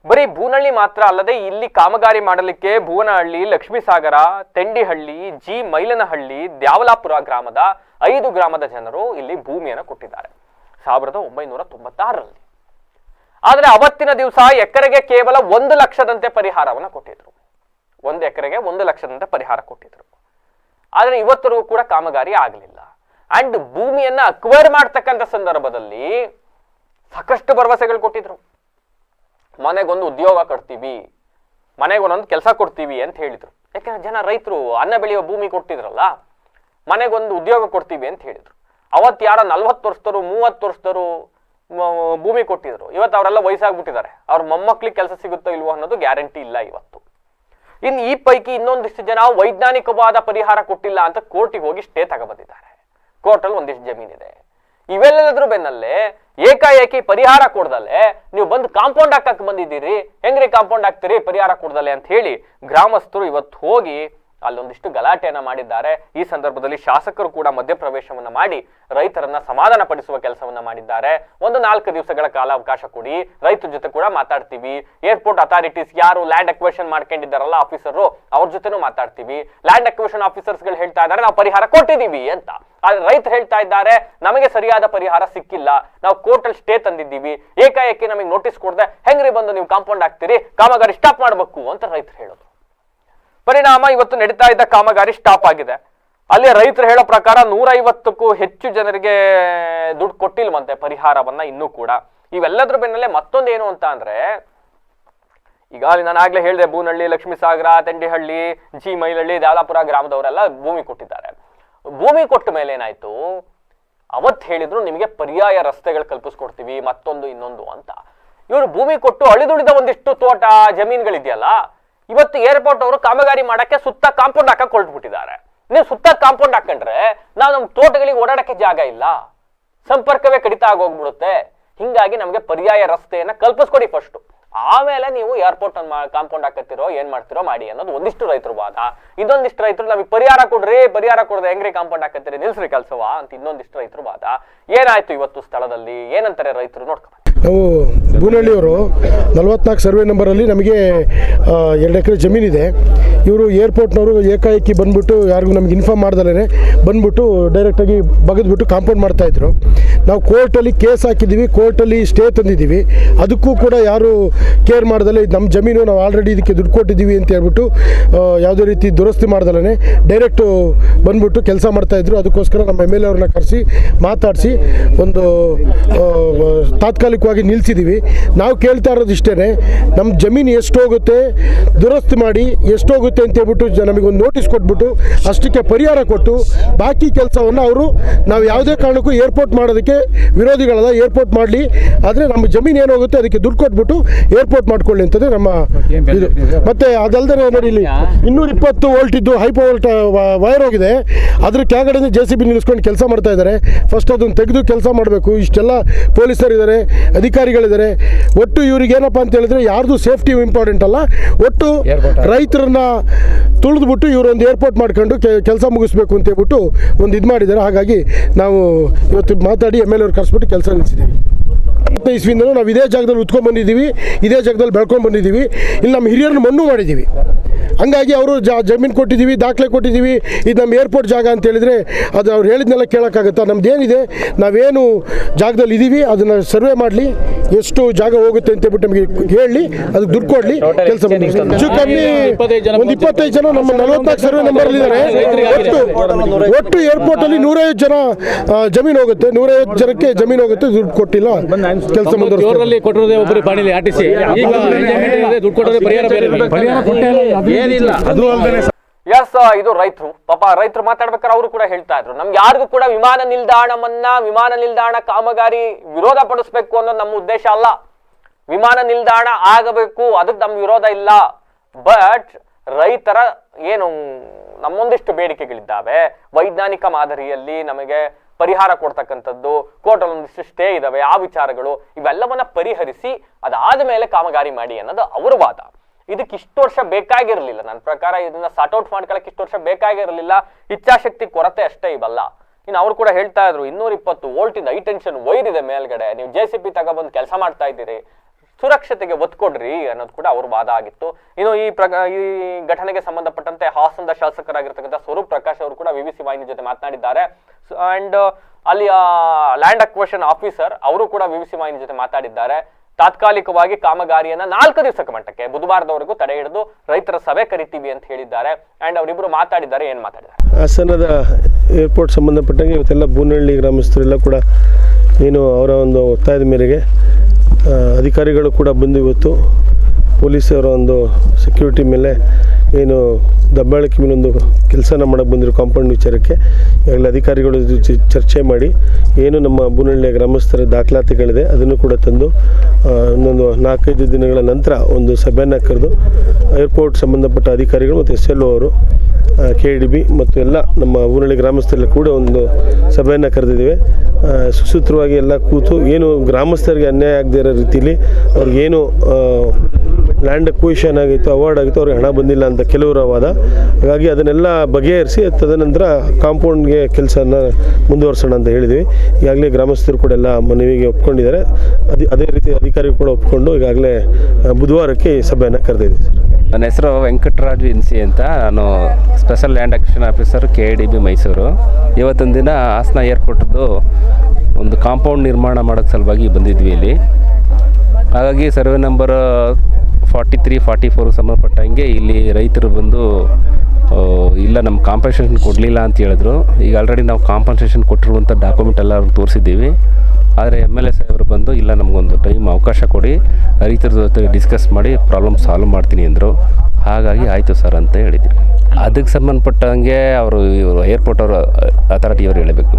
ಬರೀ ಬೂನಹಳ್ಳಿ ಮಾತ್ರ ಅಲ್ಲದೆ ಇಲ್ಲಿ ಕಾಮಗಾರಿ ಮಾಡಲಿಕ್ಕೆ ಭುವನಹಳ್ಳಿ, ಲಕ್ಷ್ಮೀಸಾಗರ, ತೆಂಡಿಹಳ್ಳಿ, ಜಿ ಮೈಲನಹಳ್ಳಿ, ದ್ಯಾವಲಾಪುರ ಗ್ರಾಮದ ಐದು ಗ್ರಾಮದ ಜನರು ಇಲ್ಲಿ ಭೂಮಿಯನ್ನು ಕೊಟ್ಟಿದ್ದಾರೆ. ಸಾವಿರದ ಒಂಬೈನೂರ ತೊಂಬತ್ತಾರರಲ್ಲಿ. ಆದರೆ ಅವತ್ತಿನ ದಿವಸ ಎಕರೆಗೆ ಕೇವಲ ಒಂದು ಲಕ್ಷದಂತೆ ಪರಿಹಾರವನ್ನು ಕೊಟ್ಟಿದ್ರು. ಒಂದು ಎಕರೆಗೆ ಒಂದು ಲಕ್ಷದಂತೆ ಪರಿಹಾರ ಕೊಟ್ಟಿದ್ರು. ಆದರೆ ಇವತ್ತರೆಗೂ ಕೂಡ ಕಾಮಗಾರಿ ಆಗಲಿಲ್ಲ. ಅಂಡ್ ಭೂಮಿಯನ್ನ ಅಕ್ವೈರ್ ಮಾಡ್ತಕ್ಕಂಥ ಸಂದರ್ಭದಲ್ಲಿ ಸಾಕಷ್ಟು ಭರವಸೆಗಳು ಕೊಟ್ಟಿದ್ರು. ಮನೆಗೊಂದು ಉದ್ಯೋಗ ಕೊಡ್ತೀವಿ ಮನೆಗೊಂದೊಂದು ಕೆಲಸ ಕೊಡ್ತೀವಿ ಅಂತ ಹೇಳಿದ್ರು. ಯಾಕಂದ್ರೆ ಜನ ರೈತರು ಅನ್ನ ಬೆಳೆಯುವ ಭೂಮಿ ಕೊಟ್ಟಿದ್ರಲ್ಲ, ಮನೆಗೊಂದು ಉದ್ಯೋಗ ಕೊಡ್ತೀವಿ ಅಂತ ಹೇಳಿದ್ರು. ಅವತ್ತು ಯಾರೋ ನಲ್ವತ್ತು ವರ್ಷದವರು, ಮೂವತ್ತು ವರ್ಷದವರು ಭೂಮಿ ಕೊಟ್ಟಿದ್ರು. ಇವತ್ತು ಅವರೆಲ್ಲ ವಯಸ್ಸಾಗ್ಬಿಟ್ಟಿದ್ದಾರೆ. ಅವ್ರ ಮೊಮ್ಮಕ್ಳಿಗೆ ಕೆಲಸ ಸಿಗುತ್ತೋ ಇಲ್ವೋ ಅನ್ನೋದು ಗ್ಯಾರಂಟಿ ಇಲ್ಲ ಇವತ್ತು. ಇನ್ನು ಈ ಪೈಕಿ ಇನ್ನೊಂದಿಷ್ಟು ಜನ ವೈಜ್ಞಾನಿಕವಾದ ಪರಿಹಾರ ಕೊಟ್ಟಿಲ್ಲ ಅಂತ ಕೋರ್ಟಿಗೆ ಹೋಗಿ ಸ್ಟೇ ತಗೊಬಂದಿದ್ದಾರೆ. ಕೋರ್ಟಲ್ಲಿ ಒಂದಿಷ್ಟು ಜಮೀನಿದೆ. ಇವೆಲ್ಲದ್ರ ಬೆನ್ನಲ್ಲೇ ಏಕಾಏಕಿ ಪರಿಹಾರ ಕೊಡ್ದಲ್ಲೇ ನೀವು ಬಂದು ಕಾಂಪೌಂಡ್ ಹಾಕಕ್ಕೆ ಬಂದಿದ್ದೀರಿ. ಹೆಂಗ್ರಿ ಕಾಂಪೌಂಡ್ ಹಾಕ್ತೀರಿ? ಪರಿಹಾರ ಕೊಡ್ದಲ್ಲೇ ಅಂತ ಹೇಳಿ ಗ್ರಾಮಸ್ಥರು ಇವತ್ತು ಹೋಗಿ ಅಲ್ಲೊಂದಿಷ್ಟು ಗಲಾಟೆಯನ್ನ ಮಾಡಿದ್ದಾರೆ. ಈ ಸಂದರ್ಭದಲ್ಲಿ ಶಾಸಕರು ಕೂಡ ಮಧ್ಯಪ್ರವೇಶವನ್ನ ಮಾಡಿ ರೈತರನ್ನ ಸಮಾಧಾನ ಪಡಿಸುವ ಕೆಲಸವನ್ನ ಮಾಡಿದ್ದಾರೆ. ಒಂದು ನಾಲ್ಕು ದಿವಸಗಳ ಕಾಲಾವಕಾಶ ಕೊಡಿ. ರೈತರ ಜೊತೆ ಕೂಡ ಮಾತಾಡ್ತೀವಿ. ಏರ್ಪೋರ್ಟ್ ಅಥಾರಿಟೀಸ್ ಯಾರು ಲ್ಯಾಂಡ್ ಅಕ್ವೇಷನ್ ಮಾಡ್ಕೊಂಡಿದ್ದಾರಲ್ಲ ಆಫೀಸರು ಅವ್ರ ಜೊತೆನೂ ಮಾತಾಡ್ತೀವಿ. ಲ್ಯಾಂಡ್ ಅಕ್ವೇಷನ್ ಆಫೀಸರ್ಸ್ಗಳು ಹೇಳ್ತಾ ಇದ್ದಾರೆ, ನಾವು ಪರಿಹಾರ ಕೊಟ್ಟಿದ್ದೀವಿ ಅಂತ. ಆದ್ರೆ ರೈತರು ಹೇಳ್ತಾ ಇದ್ದಾರೆ, ನಮಗೆ ಸರಿಯಾದ ಪರಿಹಾರ ಸಿಕ್ಕಿಲ್ಲ. ನಾವು ಕೋರ್ಟಲ್ಲಿ ಸ್ಟೇ ತಂದಿದ್ದೀವಿ. ಏಕಾಏಕಿ ನಮಗೆ ನೋಟಿಸ್ ಕೊಡದೆ, ಹೆಂಗ್ರಿ ಬಂದು ನೀವು ಕಾಂಪೌಂಡ್ ಹಾಕ್ತೀರಿ? ಕಾಮಗಾರಿ ಸ್ಟಾಪ್ ಮಾಡಬೇಕು ಅಂತ ರೈತರು ಹೇಳೋದು. ಪರಿಣಾಮ ಇವತ್ತು ನಡೀತಾ ಇದ್ದ ಕಾಮಗಾರಿ ಸ್ಟಾಪ್ ಆಗಿದೆ. ಅಲ್ಲಿ ರೈತರು ಹೇಳೋ ಪ್ರಕಾರ ನೂರೈವತ್ತಕ್ಕೂ ಹೆಚ್ಚು ಜನರಿಗೆ ದುಡ್ಡು ಕೊಟ್ಟಿಲ್ವಂತೆ ಪರಿಹಾರವನ್ನ ಇನ್ನೂ ಕೂಡ. ಇವೆಲ್ಲದ್ರ ಬೆನ್ನಲ್ಲೇ ಮತ್ತೊಂದೇನು ಅಂತ ಅಂದ್ರೆ ಈಗ ಅಲ್ಲಿ ನಾನು ಆಗ್ಲೇ ಹೇಳಿದೆ ಭೂನಳ್ಳಿ ಲಕ್ಷ್ಮೀ ಸಾಗರ ತೆಂಡಿಹಳ್ಳಿ ಜಿ ಮೈಲಹಳ್ಳಿ ದಾಲಾಪುರ ಗ್ರಾಮದವರೆಲ್ಲ ಭೂಮಿ ಕೊಟ್ಟಿದ್ದಾರೆ. ಭೂಮಿ ಕೊಟ್ಟ ಮೇಲೆ ಏನಾಯ್ತು? ಅವತ್ತು ಹೇಳಿದ್ರು, ನಿಮಗೆ ಪರ್ಯಾಯ ರಸ್ತೆಗಳು ಕಲ್ಪಿಸ್ಕೊಡ್ತೀವಿ, ಮತ್ತೊಂದು, ಇನ್ನೊಂದು ಅಂತ. ಇವರು ಭೂಮಿ ಕೊಟ್ಟು ಅಳಿದುಳಿದ ಒಂದಿಷ್ಟು ತೋಟ, ಜಮೀನುಗಳಿದೆಯಲ್ಲ ಇವತ್ತು ಏರ್ಪೋರ್ಟ್ ಅವರು ಕಾಮಗಾರಿ ಮಾಡಕ್ಕೆ ಸುತ್ತ ಕಾಂಪೌಂಡ್ ಹಾಕಕ್ ನೀವು ಸುತ್ತ ಕಾಂಪೌಂಡ್ ಹಾಕೊಂಡ್ರೆ ನಾವು ನಮ್ಮ ತೋಟಗಳಿಗೆ ಓಡಾಡಕ್ಕೆ ಜಾಗ ಇಲ್ಲ. ಸಂಪರ್ಕವೇ ಕಡಿತ ಆಗೋಗ್ಬಿಡುತ್ತೆ ಹಿಂಗಾಗಿ ನಮಗೆ ಪರ್ಯಾಯ ರಸ್ತೆಯನ್ನ ಕಲ್ಪಿಸ್ಕೊಡಿ ಫಸ್ಟ್ ಆಮೇಲೆ ನೀವು ಏರ್ಪೋರ್ಟ್ ಕಾಂಪೌಂಡ್ ಹಾಕತ್ತಿರೋ, ಏನ್ ಮಾಡ್ತಿರೋ ಮಾಡಿ ಅನ್ನೋದು ಒಂದಿಷ್ಟು ರೈತರು ವಾದ. ಇದೊಂದಿಷ್ಟು ರೈತರು ನಮಗೆ ಪರಿಹಾರ ಕೊಡ್ರಿ, ಪರಿಹಾರ ಕೊಡದೆ ಹೆಂಗ್ರಿ ಕಾಂಪೌಂಡ್ ಹಾಕತ್ತೀರಿ, ನಿಲ್ಸ್ರಿ ಕೆಲಸವಾ ಅಂತ ಇನ್ನೊಂದಿಷ್ಟು ರೈತರು ವಾದ. ಏನಾಯ್ತು ಇವತ್ತು ಸ್ಥಳದಲ್ಲಿ? ಏನಂತಾರೆ ರೈತರು ನೋಡ್ಕೊಂಡು
ನಾವು ಬೂನಹಳ್ಳಿಯವರು ನಲವತ್ನಾಲ್ಕು ಸರ್ವೆ ನಂಬರಲ್ಲಿ ನಮಗೆ ಎರಡು ಎಕರೆ ಜಮೀನಿದೆ ಇವರು ಏರ್ಪೋರ್ಟ್ನವರು ಏಕಾಏಕಿ ಬಂದ್ಬಿಟ್ಟು ಯಾರಿಗೂ ನಮಗೆ ಇನ್ಫಾರ್ಮ್ ಮಾಡ್ದಲೇ ಬಂದ್ಬಿಟ್ಟು ಡೈರೆಕ್ಟಾಗಿ ಬಗೆದ್ಬಿಟ್ಟು ಕಾಂಪೌಂಡ್ ಮಾಡ್ತಾಯಿದ್ರು ನಾವು ಕೋರ್ಟಲ್ಲಿ ಕೇಸ್ ಹಾಕಿದ್ದೀವಿ, ಕೋರ್ಟಲ್ಲಿ ಸ್ಟೇ ತಂದಿದ್ದೀವಿ. ಅದಕ್ಕೂ ಕೂಡ ಯಾರು ಕೇರ್ ಮಾಡ್ದಲೆ ಇದು ನಮ್ಮ ಜಮೀನು ನಾವು ಆಲ್ರೆಡಿ ಇದಕ್ಕೆ ದುಡ್ಡು ಕೊಟ್ಟಿದ್ದೀವಿ ಅಂತ ಹೇಳ್ಬಿಟ್ಟು ಯಾವುದೇ ರೀತಿ ದುರಸ್ತಿ ಮಾಡ್ದಲೇ ಡೈರೆಕ್ಟು ಬಂದ್ಬಿಟ್ಟು ಕೆಲಸ ಮಾಡ್ತಾಯಿದ್ರು ಅದಕ್ಕೋಸ್ಕರ ನಮ್ಮ ಎಂ ಎಲ್ ಎ ಅವ್ರನ್ನ ಕರೆಸಿ ಮಾತಾಡಿಸಿ ಒಂದು ತಾತ್ಕಾಲಿಕವಾಗಿ ನಿಲ್ಲಿಸಿದ್ದೀವಿ ನಾವು ಕೇಳ್ತಾ ಇರೋದು ಇಷ್ಟೇ ನಮ್ಮ ಜಮೀನು ಎಷ್ಟೋಗುತ್ತೆ ದುರಸ್ತಿ ಮಾಡಿ ಎಷ್ಟೋಗುತ್ತೆ ಅಂತ ಹೇಳ್ಬಿಟ್ಟು ಜ- ನಮಗೊಂದು ನೋಟಿಸ್ ಕೊಟ್ಬಿಟ್ಟು ಅಷ್ಟಕ್ಕೆ ಪರಿಹಾರ ಕೊಟ್ಟು ಬಾಕಿ ಕೆಲಸವನ್ನು ಅವರು ನಾವು ಯಾವುದೇ ಕಾರಣಕ್ಕೂ ಏರ್ಪೋರ್ಟ್ ಮಾಡೋದಕ್ಕೆ ವಿರೋಧಿಗಳಲ್ಲ ಏರ್ಪೋರ್ಟ್ ಮಾಡಲಿ. ಆದರೆ ನಮ್ಮ ಜಮೀನು ಏನು ಹೋಗುತ್ತೆ ಅದಕ್ಕೆ ದುಡ್ಡು ಕೊಟ್ಬಿಟ್ಟು ಏರ್ಪೋರ್ಟ್ ಮಾಡ್ಕೊಳ್ಳಿ ಅಂತಂದರೆ ನಮ್ಮ ಇದು. ಮತ್ತು ಅದಲ್ಲದೆ ನೋಡಿ ಇಲ್ಲಿ ಇನ್ನೂರ ಇಪ್ಪತ್ತು ವೋಲ್ಟಿದ್ದು ಹೈಪೋ ವೋಲ್ಟ್ ವೈರ್ ಹೋಗಿದೆ. ಅದ್ರ ಕೆಳಗಡೆ ಜೆ ಸಿ ಬಿ ನಿಲ್ಲಿಸ್ಕೊಂಡು ಕೆಲಸ ಮಾಡ್ತಾ ಇದ್ದಾರೆ. ಫಸ್ಟ್ ಅದನ್ನು ತೆಗೆದು ಕೆಲಸ ಮಾಡಬೇಕು. ಇಷ್ಟೆಲ್ಲ ಪೊಲೀಸರಿದ್ದಾರೆ ಅಧಿಕಾರಿಗಳಿದ್ದಾರೆ. ಒಟ್ಟು ಇವ್ರಿಗೆ ಏನಪ್ಪ ಅಂತ ಹೇಳಿದ್ರೆ ಯಾರ್ದು ಸೇಫ್ಟಿ ಇಂಪಾರ್ಟೆಂಟ್ ಅಲ್ಲ ಒಟ್ಟು ರೈತರನ್ನ ತುಳಿದ್ಬಿಟ್ಟು ಇವರೊಂದು ಏರ್ಪೋರ್ಟ್ ಮಾಡ್ಕೊಂಡು ಕೆಲಸ ಮುಗಿಸ್ಬೇಕು ಅಂತ ಹೇಳ್ಬಿಟ್ಟು ಒಂದು ಇದು ಮಾಡಿದ್ದಾರೆ. ಹಾಗಾಗಿ ನಾವು ಇವತ್ತು ಮಾತಾಡಿ ಎಂ ಎಲ್ ಅವ್ರು ಕರೆಸ್ಬಿಟ್ಟು ಕೆಲಸ ನಿಲ್ಲಿಸಿದ್ದೀವಿ ಹತ್ತನೇ ಇಸ್ವಿಯಿಂದಲೂ ನಾವು ಇದೇ ಜಾಗದಲ್ಲಿ ಉತ್ಕೊಂಡು ಬಂದಿದ್ದೀವಿ ಇದೇ ಜಾಗದಲ್ಲಿ ಬೆಳ್ಕೊಂಡು ಬಂದಿದ್ದೀವಿ. ಇಲ್ಲಿ ನಮ್ಮ ಹಿರಿಯರನ್ನ ಮಣ್ಣು ಮಾಡಿದ್ದೀವಿ. ಹಂಗಾಗಿ ಅವರು ಜಾ ಜಮೀನು ಕೊಟ್ಟಿದ್ದೀವಿ ದಾಖಲೆ ಕೊಟ್ಟಿದ್ದೀವಿ. ಇದು ನಮ್ಮ ಏರ್ಪೋರ್ಟ್ ಜಾಗ ಅಂತ ಹೇಳಿದರೆ ಅದು ಅವ್ರು ಹೇಳಿದ್ನೆಲ್ಲ ಕೇಳೋಕ್ಕಾಗತ್ತಾ? ನಮ್ಮದೇನಿದೆ ಏನಿದೆ ನಾವೇನು ಜಾಗದಲ್ಲಿ ಇದ್ದೀವಿ ಅದನ್ನು ಸರ್ವೆ ಮಾಡಲಿ ಎಷ್ಟು ಜಾಗ ಹೋಗುತ್ತೆ ಅಂತ ಹೇಳ್ಬಿಟ್ಟು ನಮಗೆ ಹೇಳಿ ಅದಕ್ಕೆ ದುಡ್ಡು ಕೊಡಲಿ ಕೆಲಸ ಹೆಚ್ಚು ಕಮ್ಮಿ ಒಂದು ಇಪ್ಪತ್ತೈದು ಜನ ನಮ್ಮ ನಲವತ್ನಾಲ್ಕು ಸರ್ವೆ ನಂಬರಲ್ಲಿದ್ದಾರೆ ಒಟ್ಟು ಒಟ್ಟು ಏರ್ಪೋರ್ಟಲ್ಲಿ ನೂರೈವತ್ತು ಜನ ಜಮೀನು ಹೋಗುತ್ತೆ. ನೂರೈವತ್ತು ಜನಕ್ಕೆ ಜಮೀನು ಹೋಗುತ್ತೆ ದುಡ್ಡು ಕೊಟ್ಟಿಲ್ಲ. ಕೆಲಸ ಮುಂದುವರಿಸ್ತಾರೆ
ಜೋರಲ್ಲಿ ಕೊಟ್ಟಿರೋದೇ ಒಬ್ಬರು ಪಾಣಿಲಿ ಆಟಿಸಿ ಈಗ ದುಡ್ಡು ಕೊಟ್ಟರೆ ಪರಿಹಾರ ಬೇರೆ ಏನಿಲ್ಲ
ಎಸ್ ಇದು ರೈತರು ಪಾಪ ರೈತರು ಮಾತಾಡ್ಬೇಕಾದ್ರೆ ಅವರು ಕೂಡ ಹೇಳ್ತಾ ಇದ್ರು ನಮ್ಗೆ ಯಾರಿಗೂ ಕೂಡ ವಿಮಾನ ನಿಲ್ದಾಣವನ್ನ ವಿಮಾನ ನಿಲ್ದಾಣ ಕಾಮಗಾರಿ ವಿರೋಧ ಪಡಿಸ್ಬೇಕು ಅನ್ನೋದು ನಮ್ಮ ಉದ್ದೇಶ ಅಲ್ಲ ವಿಮಾನ ನಿಲ್ದಾಣ ಆಗಬೇಕು ಅದಕ್ಕೆ ನಮ್ಮ ವಿರೋಧ ಇಲ್ಲ ಬಟ್ ರೈತರ ಏನು ನಮ್ಮೊಂದಿಷ್ಟು ಬೇಡಿಕೆಗಳಿದ್ದಾವೆ ವೈಜ್ಞಾನಿಕ ಮಾದರಿಯಲ್ಲಿ ನಮಗೆ ಪರಿಹಾರ ಕೊಡ್ತಕ್ಕಂಥದ್ದು ಕೋರ್ಟಲ್ಲಿ ಒಂದಿಷ್ಟು ಆ ವಿಚಾರಗಳು ಇವೆಲ್ಲವನ್ನ ಪರಿಹರಿಸಿ ಅದಾದ ಮೇಲೆ ಕಾಮಗಾರಿ ಮಾಡಿ ಅನ್ನೋದು ಅವರ ವಾದ. ಇದಕ್ಕೆ ಇಷ್ಟು ವರ್ಷ ಬೇಕಾಗಿರಲಿಲ್ಲ. ನನ್ನ ಪ್ರಕಾರ ಇದನ್ನ ಸಾರ್ಟ್ ಔಟ್ ಮಾಡ್ಕೊಳಕ್ಕೆ ಇಷ್ಟು ವರ್ಷ ಬೇಕಾಗಿರಲಿಲ್ಲ. ಇಚ್ಛಾಶಕ್ತಿ ಕೊರತೆ ಅಷ್ಟೇ ಇವಲ್ಲ. ಇನ್ನು ಅವರು ಕೂಡ ಹೇಳ್ತಾ ಇದ್ರು ಇನ್ನೂರ ಇಪ್ಪತ್ತು ವೋಲ್ಟ್ ಇಂದ ಹೈ ಟೆನ್ಷನ್ ವೈರ್ ಇದೆ ಮೇಲ್ಗಡೆ. ನೀವು ಜೆ ಸಿ ಪಿ ತಗೊಬಂದು ಕೆಲಸ ಮಾಡ್ತಾ ಇದ್ದೀರಿ. ಸುರಕ್ಷತೆಗೆ ಒತ್ತು ಕೊಡ್ರಿ ಅನ್ನೋದು ಕೂಡ ಅವ್ರ ವಾದ ಆಗಿತ್ತು. ಇನ್ನು ಈ ಪ್ರಕ ಈ ಘಟನೆಗೆ ಸಂಬಂಧಪಟ್ಟಂತೆ ಹಾಸನದ ಶಾಸಕರಾಗಿರ್ತಕ್ಕಂಥ ಸ್ವರೂಪ್ ಪ್ರಕಾಶ್ ಅವರು ಕೂಡ ವಿ ಸಿ ವಾಹಿನಿ ಜೊತೆ ಮಾತನಾಡಿದ್ದಾರೆ. ಅಂಡ್ ಅಲ್ಲಿ ಲ್ಯಾಂಡ್ ಅಕ್ವೇಷನ್ ಆಫೀಸರ್ ಅವರು ಕೂಡ ವಿ ಸಿ ವಾಹಿನಿ ಜೊತೆ ಮಾತಾಡಿದ್ದಾರೆ. ತಾತ್ಕಾಲಿಕವಾಗಿ ಕಾಮಗಾರಿಯನ್ನ ನಾಲ್ಕು ದಿವಸಕ್ಕೆ ಮಟ್ಟಕ್ಕೆ ಬುಧವಾರದವರೆಗೂ ತಡೆ ಹಿಡಿದು ರೈತರ ಸಭೆ ಕರಿತೀವಿ ಅಂತ ಹೇಳಿದ್ದಾರೆ. ಅಂಡ್ ಅವರಿಬ್ಬರು ಮಾತಾಡಿದ್ದಾರೆ, ಏನ್ ಮಾತಾಡಿದ್ದಾರೆ?
ಹಾಸನದ ಏರ್ಪೋರ್ಟ್ ಸಂಬಂಧಪಟ್ಟಂಗೆ ಇವತ್ತೆಲ್ಲ ಬೂನಹಳ್ಳಿ ಗ್ರಾಮಸ್ಥರೆಲ್ಲ ಕೂಡ ಏನು ಅವರ ಒಂದು ಒತ್ತಾಯದ ಮೇರೆಗೆ ಅಧಿಕಾರಿಗಳು ಕೂಡ ಬಂದು ಇವತ್ತು ಪೊಲೀಸರ ಒಂದು ಸೆಕ್ಯೂರಿಟಿ ಮೇಲೆ ಏನು ದಬ್ಬಾಳಿಕೆ ಮೇಲೊಂದು ಕೆಲಸನ ಮಾಡೋಕ್ಕೆ ಬಂದಿರೋ ಕಾಂಪೌಂಡ್ ವಿಚಾರಕ್ಕೆ ಈಗಾಗಲೇ ಅಧಿಕಾರಿಗಳು ಚರ್ಚೆ ಮಾಡಿ ಏನು ನಮ್ಮ ಬೂನಹಳ್ಳಿಯ ಗ್ರಾಮಸ್ಥರ ದಾಖಲಾತಿಗಳಿದೆ, ಅದನ್ನು ಕೂಡ ತಂದು ಇನ್ನೊಂದು ನಾಲ್ಕೈದು ದಿನಗಳ ನಂತರ ಒಂದು ಸಭೆಯನ್ನು ಕರೆದು ಏರ್ಪೋರ್ಟ್ ಸಂಬಂಧಪಟ್ಟ ಅಧಿಕಾರಿಗಳು ಮತ್ತು ಎಸ್ ಎಲ್ ಅವರು ಕೆ ಡಿ ಬಿ ಮತ್ತು ಎಲ್ಲ ನಮ್ಮ ಊರಳ್ಳಿ ಗ್ರಾಮಸ್ಥರಲ್ಲಿ ಕೂಡ ಒಂದು ಸಭೆಯನ್ನು ಕರೆದಿದ್ದೀವಿ. ಸುಸೂತ್ರವಾಗಿ ಎಲ್ಲ ಕೂತು ಏನು ಗ್ರಾಮಸ್ಥರಿಗೆ ಅನ್ಯಾಯ ಆಗದೇ ಇರೋ ರೀತಿಯಲ್ಲಿ ಅವ್ರಿಗೇನು ಲ್ಯಾಂಡ್ ಅಕ್ವಿಷನ್ ಆಗಿತ್ತು ಅವಾರ್ಡ್ ಆಗಿತ್ತು, ಅವ್ರಿಗೆ ಹಣ ಬಂದಿಲ್ಲ ಅಂತ ಕೆಲವರ ವಾದ. ಹಾಗಾಗಿ ಅದನ್ನೆಲ್ಲ ಬಗೆಹರಿಸಿ ತದನಂತರ ಕಾಂಪೌಂಡ್ಗೆ ಕೆಲಸನ ಮುಂದುವರ್ಸೋಣ ಅಂತ ಹೇಳಿದ್ವಿ. ಈಗಾಗಲೇ ಗ್ರಾಮಸ್ಥರು ಕೂಡ ಎಲ್ಲ ಮನವಿಗೆ ಒಪ್ಕೊಂಡಿದ್ದಾರೆ. ಅದೇ ಅದೇ ರೀತಿ ಅಧಿಕಾರಿಗಳು ಕೂಡ ಒಪ್ಕೊಂಡು ಈಗಾಗಲೇ ಬುಧವಾರಕ್ಕೆ ಈ ಸಭೆಯನ್ನು ಕರೆದಿದ್ವಿ ಸರ್.
ನನ್ನ ಹೆಸರು ವೆಂಕಟರಾಜು ಇನ್ಸಿ ಅಂತ. ನಾನು special land acquisition officer K D B Mysuru. ಇವತ್ತಿನ ದಿನ ಹಾಸನ ಏರ್ಪೋರ್ಟ್ದು ಒಂದು ಕಾಂಪೌಂಡ್ ನಿರ್ಮಾಣ ಮಾಡೋಕ್ಕೆ ಸಲುವಾಗಿ ಬಂದಿದ್ವಿ ಇಲ್ಲಿ. ಹಾಗಾಗಿ survey number forty three forty ಫೋರ್ಗೆ ಸಂಬಂಧಪಟ್ಟಂಗೆ ಇಲ್ಲಿ ರೈತರು ಬಂದು ಇಲ್ಲ ನಮ್ಮ ಕಾಂಪನ್ಸೇಷನ್ ಕೊಡಲಿಲ್ಲ ಅಂತ ಹೇಳಿದ್ರು. ಈಗ ಆಲ್ರೆಡಿ ನಾವು ಕಾಂಪನ್ಸೇಷನ್ ಕೊಟ್ಟಿರುವಂಥ ಡಾಕ್ಯುಮೆಂಟ್ ಎಲ್ಲ ಅವ್ರಿಗೆ ತೋರಿಸಿದ್ದೀವಿ. ಆದರೆ ಎಂ ಎಲ್ ಎ ಸಾಹೇಬರು ಬಂದು, ಇಲ್ಲ, ನಮಗೊಂದು ಟೈಮ್ ಅವಕಾಶ ಕೊಡಿ, ರೈತರ ಜೊತೆ ಡಿಸ್ಕಸ್ ಮಾಡಿ ಪ್ರಾಬ್ಲಮ್ ಸಾಲ್ವ್ ಮಾಡ್ತೀನಿ ಅಂದರು. ಹಾಗಾಗಿ ಆಯಿತು ಸರ್ ಅಂತ ಹೇಳಿದ್ವಿ ಅದಕ್ಕೆ ಸಂಬಂಧಪಟ್ಟಂಗೆ ಅವರು ಇವರು ಏರ್ಪೋರ್ಟ್ ಅವರು ಅಥಾರಿಟಿಯವರು ಹೇಳಬೇಕು.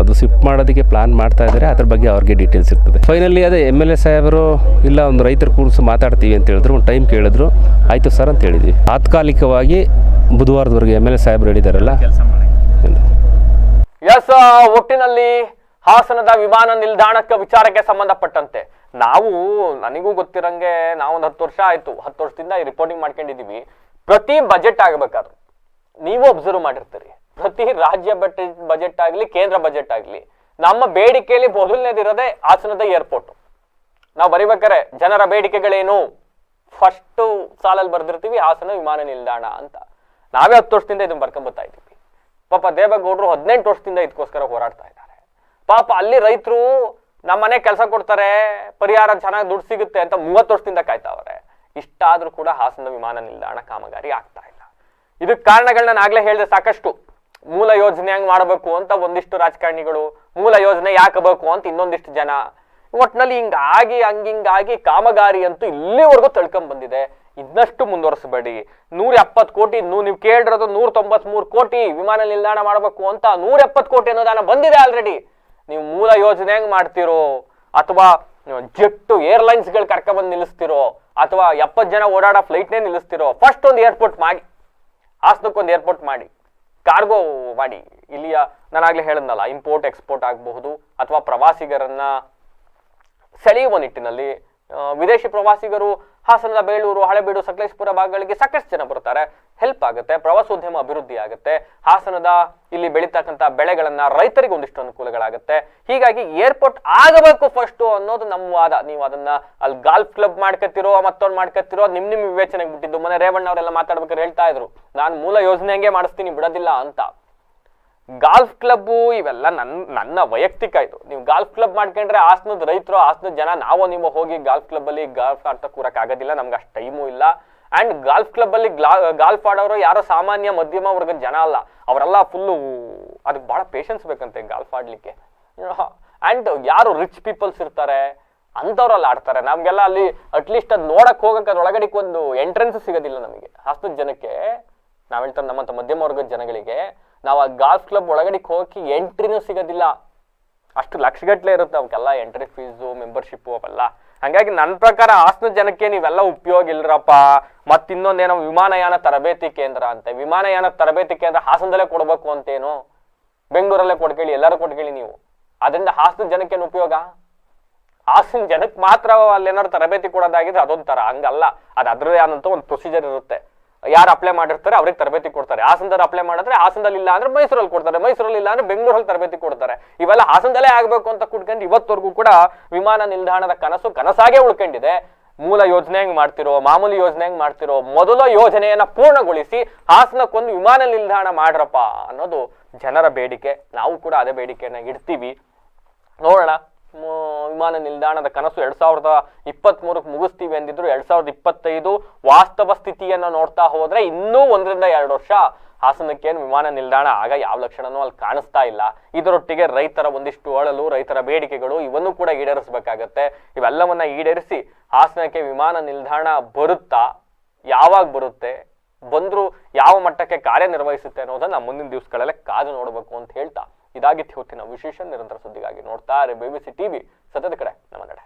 ಅದು ಶಿಫ್ಟ್ ಮಾಡೋದಕ್ಕೆ ಪ್ಲಾನ್ ಮಾಡ್ತಾ ಇದ್ದಾರೆ ಅದ್ರ ಬಗ್ಗೆ ಅವ್ರಿಗೆ ಡೀಟೇಲ್ಸ್ ಇರ್ತದೆ. ಫೈನಲಿ ಅದೇ ಎಂ ಎಲ್ ಎ ಸಾಹೇಬರು ಇಲ್ಲ ಒಂದು ರೈತರ ಕೂರಿಸಿ ಮಾತಾಡ್ತೀವಿ ಅಂತ ಹೇಳಿದ್ರು ಒಂದು ಟೈಮ್ ಕೇಳಿದ್ರು ಆಯಿತು ಸರ್ ಅಂತ ಹೇಳಿದ್ವಿ. ತಾತ್ಕಾಲಿಕವಾಗಿ ಬುಧವಾರದವರೆಗೆ ಎಂ ಎಲ್ ಎ ಸಾಹೇಬರು ಹೇಳಿದಾರಲ್ಲ?
ಎಸ್ ಒಟ್ಟಿನಲ್ಲಿ ಹಾಸನದ ವಿಮಾನ ನಿಲ್ದಾಣಕ್ಕೆ ವಿಚಾರಕ್ಕೆ ಸಂಬಂಧಪಟ್ಟಂತೆ. ನಾವು ನನಗೂ ಗೊತ್ತಿರಂಗೆ ನಾವೊಂದು ಹತ್ತು ವರ್ಷ ಆಯ್ತು. ಹತ್ತು ವರ್ಷದಿಂದ ಈ ರಿಪೋರ್ಟಿಂಗ್ ಮಾಡ್ಕೊಂಡಿದ್ದೀವಿ. ಪ್ರತಿ ಬಜೆಟ್ ಆಗ್ಬೇಕಾದ್ರು. ನೀವು ಅಬ್ಸರ್ವ್ ಮಾಡಿರ್ತೀರಿ. ಪ್ರತಿ ರಾಜ್ಯ ಬಜೆಟ್ ಬಜೆಟ್ ಆಗಲಿ, ಕೇಂದ್ರ ಬಜೆಟ್ ಆಗಲಿ, ನಮ್ಮ ಬೇಡಿಕೆಯಲ್ಲಿ ಮೊದಲನೇದಿರೋದೇ ಹಾಸನದ ಏರ್ಪೋರ್ಟ್ ನಾವು ಬರಿಬೇಕಾರೆ ಜನರ ಬೇಡಿಕೆಗಳೇನು? ಫಸ್ಟ್ ಸಾಲಲ್ಲಿ ಬರ್ದಿರ್ತೀವಿ, ಹಾಸನ ವಿಮಾನ ನಿಲ್ದಾಣ ಅಂತ. ನಾವೇ ಹತ್ತು ವರ್ಷದಿಂದ ಇದನ್ನ ಬರ್ಕೊಂಬತ್ತಾ ಇದ್ದೀವಿ. ಪಾಪ ದೇವೇಗೌಡರು ಹದಿನೆಂಟು ವರ್ಷದಿಂದ ಇದಕ್ಕೋಸ್ಕರ ಹೋರಾಡ್ತಾ ಇದ್ದಾರೆ. ಪಾಪ ಅಲ್ಲಿ ರೈತರು ನಮ್ಮ ಮನೆ ಕೆಲಸ ಕೊಡ್ತಾರೆ, ಪರಿಹಾರ ಚೆನ್ನಾಗಿ ದುಡ್ಡು ಸಿಗುತ್ತೆ ಅಂತ ಮೂವತ್ತು ವರ್ಷದಿಂದ ಕಾಯ್ತಾವ್ರೆ. ಇಷ್ಟಾದ್ರೂ ಕೂಡ ಹಾಸನ ವಿಮಾನ ನಿಲ್ದಾಣ ಕಾಮಗಾರಿ ಆಗ್ತಾ ಇಲ್ಲ. ಇದಕ್ಕೆ ಕಾರಣಗಳನ್ನ ನಾನು ಆಗ್ಲೇ ಹೇಳಿದೆ ಸಾಕಷ್ಟು. ಮೂಲ ಯೋಜನೆ ಹೆಂಗ್ ಮಾಡಬೇಕು ಅಂತ ಒಂದಿಷ್ಟು ರಾಜಕಾರಣಿಗಳು, ಮೂಲ ಯೋಜನೆ ಯಾಕಬೇಕು ಅಂತ ಇನ್ನೊಂದಿಷ್ಟು ಜನ. ಒಟ್ನಲ್ಲಿ ಹಿಂಗಾಗಿ, ಹಂಗಿಂಗಾಗಿ ಕಾಮಗಾರಿ ಅಂತೂ ಇಲ್ಲಿವರೆಗೂ ತಳ್ಕೊಂಡ್ ಬಂದಿದೆ. ಇನ್ನಷ್ಟು ಮುಂದುವರಿಸಬೇಡಿ. ನೂರ ಎಪ್ಪತ್ತು ಕೋಟಿ ನೀವು ಕೇಳಿರೋದು ನೂರ ತೊಂಬತ್ಮೂರು ಕೋಟಿ ವಿಮಾನ ನಿಲ್ದಾಣ ಮಾಡಬೇಕು ಅಂತ ನೂರ ಎಪ್ಪತ್ತು ಕೋಟಿ ಅನುದಾನ ಬಂದಿದೆ ಆಲ್ರೆಡಿ ನೀವು ಮೂಲ ಯೋಜನೆ ಹೆಂಗ್ ಮಾಡ್ತಿರೋ ಅಥವಾ ಜೆಟ್ಟು ಏರ್ಲೈನ್ಸ್ಗಳು ಕರ್ಕೊಂಡ್ಬಂದು ನಿಲ್ಲಿಸ್ತಿರೋ ಅಥವಾ ಎಪ್ಪತ್ತು ಜನ ಓಡಾಡೋ ಫ್ಲೈಟ್ನೇ ನಿಲ್ಲಿಸ್ತಿರೋ ಫಸ್ಟ್ ಒಂದು ಏರ್ಪೋರ್ಟ್ ಮಾಡಿ, ಹಾಸನಕ್ಕೊಂದು ಏರ್ಪೋರ್ಟ್ ಮಾಡಿ, ಕಾರ್ಗೋ ಮಾಡಿ. ಇಲ್ಲಿಯ ನಾನಾಗಲೇ ಹೇಳಿದ್ನಲ್ಲ, ಇಂಪೋರ್ಟ್, ಎಕ್ಸ್ಪೋರ್ಟ್ ಆಗಬಹುದು ಅಥವಾ ಪ್ರವಾಸಿಗರನ್ನ ಸೆಳೆಯುವ ನಿಟ್ಟಿನಲ್ಲಿ ವಿದೇಶಿ ಪ್ರವಾಸಿಗರು ಹಾಸನದ ಬೇಳೂರು, ಹಳೆಬೀಡು, ಸಕಲೇಶ್ಪುರ ಭಾಗಗಳಿಗೆ ಸಾಕಷ್ಟು ಜನ ಬರ್ತಾರೆ ಹೆಲ್ಪ್ ಆಗುತ್ತೆ, ಪ್ರವಾಸೋದ್ಯಮ ಅಭಿವೃದ್ಧಿ ಆಗುತ್ತೆ. ಹಾಸನದ ಇಲ್ಲಿ ಬೆಳೀತಕ್ಕಂಥ ಬೆಳೆಗಳನ್ನ ರೈತರಿಗೆ ಒಂದಿಷ್ಟು ಅನುಕೂಲಗಳಾಗುತ್ತೆ. ಹೀಗಾಗಿ ಏರ್ಪೋರ್ಟ್ ಆಗಬೇಕು ಫಸ್ಟ್ ಅನ್ನೋದು ನಮ್ಮ ವಾದ. ನೀವು ಅದನ್ನ ಅಲ್ಲಿ ಗಾಲ್ಫ್ ಕ್ಲಬ್ ಮಾಡ್ಕತ್ತಿರೋ, ಮತ್ತೊಂದು ಮಾಡ್ಕತ್ತಿರೋ, ನಿಮ್ ನಿಮ್ ವಿವೇಚನೆಗೆ ಬಿಟ್ಟಿದ್ದು. ಮನೆ ರೇವಣ್ಣ ಅವರೆಲ್ಲ ಮಾತಾಡ್ಬೇಕಾದ್ರೆ ಹೇಳ್ತಾ ಇದ್ರು, ನಾನು ಮೂಲ ಯೋಜನೆ ಹಂಗೆ ಮಾಡಿಸ್ತೀನಿ, ಬಿಡೋದಿಲ್ಲ ಅಂತ. ಗಾಲ್ಫ್ ಕ್ಲಬ್ಬು ಇವೆಲ್ಲ ನನ್ನ ನನ್ನ ವೈಯಕ್ತಿಕ ಇದು. ನೀವು ಗಾಲ್ಫ್ ಕ್ಲಬ್ ಮಾಡ್ಕೊಂಡ್ರೆ ಹಾಸನದ ರೈತರು ಹಾಸನದ ಜನ, ನಾವು ನಿಮ್ಮ ಹೋಗಿ ಗಾಲ್ಫ್ ಕ್ಲಬ್ ಅಲ್ಲಿ ಗಾಲ್ಫ್ ಆಡ್ತಾ ಕೂರಕ್ ಆಗೋದಿಲ್ಲ ನಮ್ಗೆ ಅಷ್ಟು ಟೈಮು ಇಲ್ಲ. ಅಂಡ್ ಗಾಲ್ಫ್ ಕ್ಲಬ್ ಅಲ್ಲಿ ಗಾಲ್ಫ್ ಆಡೋರು ಯಾರೋ ಸಾಮಾನ್ಯ, ಮಧ್ಯಮ ವರ್ಗದ ಜನ ಅಲ್ಲ. ಅವರೆಲ್ಲ ಫುಲ್ಲು ಅದಕ್ಕೆ ಬಹಳ ಪೇಷನ್ಸ್ ಬೇಕಂತೆ ಗಾಲ್ಫ್ ಆಡಲಿಕ್ಕೆ. ಅಂಡ್ ಯಾರು ರಿಚ್ ಪೀಪಲ್ಸ್ ಇರ್ತಾರೆ, ಅಂಥವ್ರಲ್ಲಿ ಆಡ್ತಾರೆ. ನಮಗೆಲ್ಲ ಅಲ್ಲಿ ಅಟ್ಲೀಸ್ಟ್ ಅದು ನೋಡಕ್ಕೆ ಹೋಗಕ್ಕೆ ಅದ್ರೊಳಗಡೆಗೆ ಒಂದು ಎಂಟ್ರೆನ್ಸ್ ಸಿಗೋದಿಲ್ಲ ನಮಗೆ. ಹಾಸನದ ಜನಕ್ಕೆ, ನಾವು ಹೇಳ್ತಾರೆ ನಮ್ಮಂತ ಮಧ್ಯಮ ವರ್ಗದ ಜನಗಳಿಗೆ ನಾವು ಆ ಗಾಲ್ಫ್ ಕ್ಲಬ್ ಒಳಗಡೆಗೆ ಹೋಗಿ ಎಂಟ್ರಿನೂ ಸಿಗೋದಿಲ್ಲ. ಅಷ್ಟು ಲಕ್ಷಗಟ್ಟಲೆ ಇರುತ್ತೆ ಅವಕ್ಕೆಲ್ಲ ಎಂಟ್ರಿ ಫೀಸು ಮೆಂಬರ್ಶಿಪ್ಪು ಅವೆಲ್ಲ. ಹಾಗಾಗಿ ನನ್ನ ಪ್ರಕಾರ ಹಾಸನ ಜನಕ್ಕೆ ನೀವೆಲ್ಲ ಉಪಯೋಗ ಇಲ್ರಪ್ಪ. ಮತ್ತಿನ್ನೊಂದೇನೋ ವಿಮಾನಯಾನ ತರಬೇತಿ ಕೇಂದ್ರ ಅಂತೆ. ವಿಮಾನಯಾನ ತರಬೇತಿ ಕೇಂದ್ರ ಹಾಸನದಲ್ಲೇ ಕೊಡಬೇಕು ಅಂತೇನು? ಬೆಂಗಳೂರಲ್ಲೇ ಕೊಡ್ಕೇಳಿ, ಎಲ್ಲರೂ ಕೊಡ್ಕೇಳಿ ನೀವು. ಅದರಿಂದ ಹಾಸನ ಜನಕ್ಕೇನು ಉಪಯೋಗ? ಹಾಸನ ಜನಕ್ಕೆ ಮಾತ್ರ ಅಲ್ಲಿ ಏನಾದ್ರು ತರಬೇತಿ ಕೊಡೋದಾಗಿದ್ರೆ ಅದೊಂಥರ. ಹಂಗಲ್ಲ. ಅದು ಅದರದೇ ಆದಂಥ ಒಂದು ಪ್ರೊಸೀಜರ್ ಇರುತ್ತೆ. ಯಾರು ಅಪ್ಲೈ ಮಾಡಿರ್ತಾರೆ ಅವ್ರಿಗೆ ತರಬೇತಿ ಕೊಡ್ತಾರೆ. ಹಾಸನದಲ್ಲಿ ಅಪ್ಲೈ ಮಾಡಿದ್ರೆ ಹಾಸನದಲ್ಲಿ ಇಲ್ಲ ಅಂದ್ರೆ ಮೈಸೂರಲ್ಲಿ ಕೊಡ್ತಾರೆ. ಮೈಸೂರಲ್ಲಿ ಇಲ್ಲ ಅಂದ್ರೆ ಬೆಂಗಳೂರಲ್ಲಿ ತರಬೇತಿ ಕೊಡ್ತಾರೆ. ಇವೆಲ್ಲ ಹಾಸನದಲ್ಲೇ ಆಗಬೇಕು ಅಂತ ಕುಟ್ಕೊಂಡು ಇವತ್ತವರೆಗೂ ಕೂಡ ವಿಮಾನ ನಿಲ್ದಾಣದ ಕನಸು ಕನಸಾಗೆ ಉಳ್ಕೊಂಡಿದೆ. ಮೂಲ ಯೋಜನೆ ಹೆಂಗ್ ಮಾಡ್ತಿರೋ, ಮಾಮೂಲಿ ಯೋಜನೆ ಹೆಂಗ್ ಮಾಡ್ತಿರೋ, ಮೊದಲ ಯೋಜನೆಯನ್ನ ಪೂರ್ಣಗೊಳಿಸಿ ಹಾಸನಕ್ಕೊಂದು ವಿಮಾನ ನಿಲ್ದಾಣ ಮಾಡ್ರಪ್ಪ ಅನ್ನೋದು ಜನರ ಬೇಡಿಕೆ. ನಾವು ಕೂಡ ಅದೇ ಬೇಡಿಕೆಯನ್ನ ಇಡ್ತೀವಿ. ನೋಡೋಣ. ವಿಮಾನ ನಿಲ್ದಾಣದ ಕನಸು ಎರಡ್ ಸಾವಿರದ ಇಪ್ಪತ್ತ್ ಮೂರಕ್ಕೆ ಮುಗಿಸ್ತೀವಿ ಅಂದಿದ್ರು ಎರಡ್ ಸಾವಿರದ ಇಪ್ಪತ್ತೈದು ವಾಸ್ತವ ಸ್ಥಿತಿಯನ್ನ ನೋಡ್ತಾ ಹೋದ್ರೆ ಇನ್ನೂ ಒಂದರಿಂದ ಎರಡು ವರ್ಷ ಹಾಸನಕ್ಕೇನು ವಿಮಾನ ನಿಲ್ದಾಣ ಆಗ ಯಾವ ಲಕ್ಷಣನೂ ಅಲ್ಲಿ ಕಾಣಿಸ್ತಾ ಇಲ್ಲ. ಇದರೊಟ್ಟಿಗೆ ರೈತರ ಒಂದಿಷ್ಟು ಅಳಲು, ರೈತರ ಬೇಡಿಕೆಗಳು ಇವನ್ನು ಕೂಡ ಈಡೇರಿಸಬೇಕಾಗತ್ತೆ. ಇವೆಲ್ಲವನ್ನ ಈಡೇರಿಸಿ ಹಾಸನಕ್ಕೆ ವಿಮಾನ ನಿಲ್ದಾಣ ಬರುತ್ತಾ? ಯಾವಾಗ ಬರುತ್ತೆ? ಬಂದರೂ ಯಾವ ಮಟ್ಟಕ್ಕೆ ಕಾರ್ಯನಿರ್ವಹಿಸುತ್ತೆ ಅನ್ನೋದನ್ನ ಮುಂದಿನ ದಿವಸಗಳಲ್ಲೇ ಕಾದು ನೋಡಬೇಕು ಅಂತ ಹೇಳ್ತಾ ಇದಾಗಿತ್ತು ಹೊತ್ತಿನ ವಿಶೇಷ ನಿರಂತರ ಸುದ್ದಿಗಾಗಿ ನೋಡ್ತಾರೆ ಬಿ ಸಿ ಟಿವಿ ಸತತ ಕಡೆ ನಮ್ಮ ನಡೆ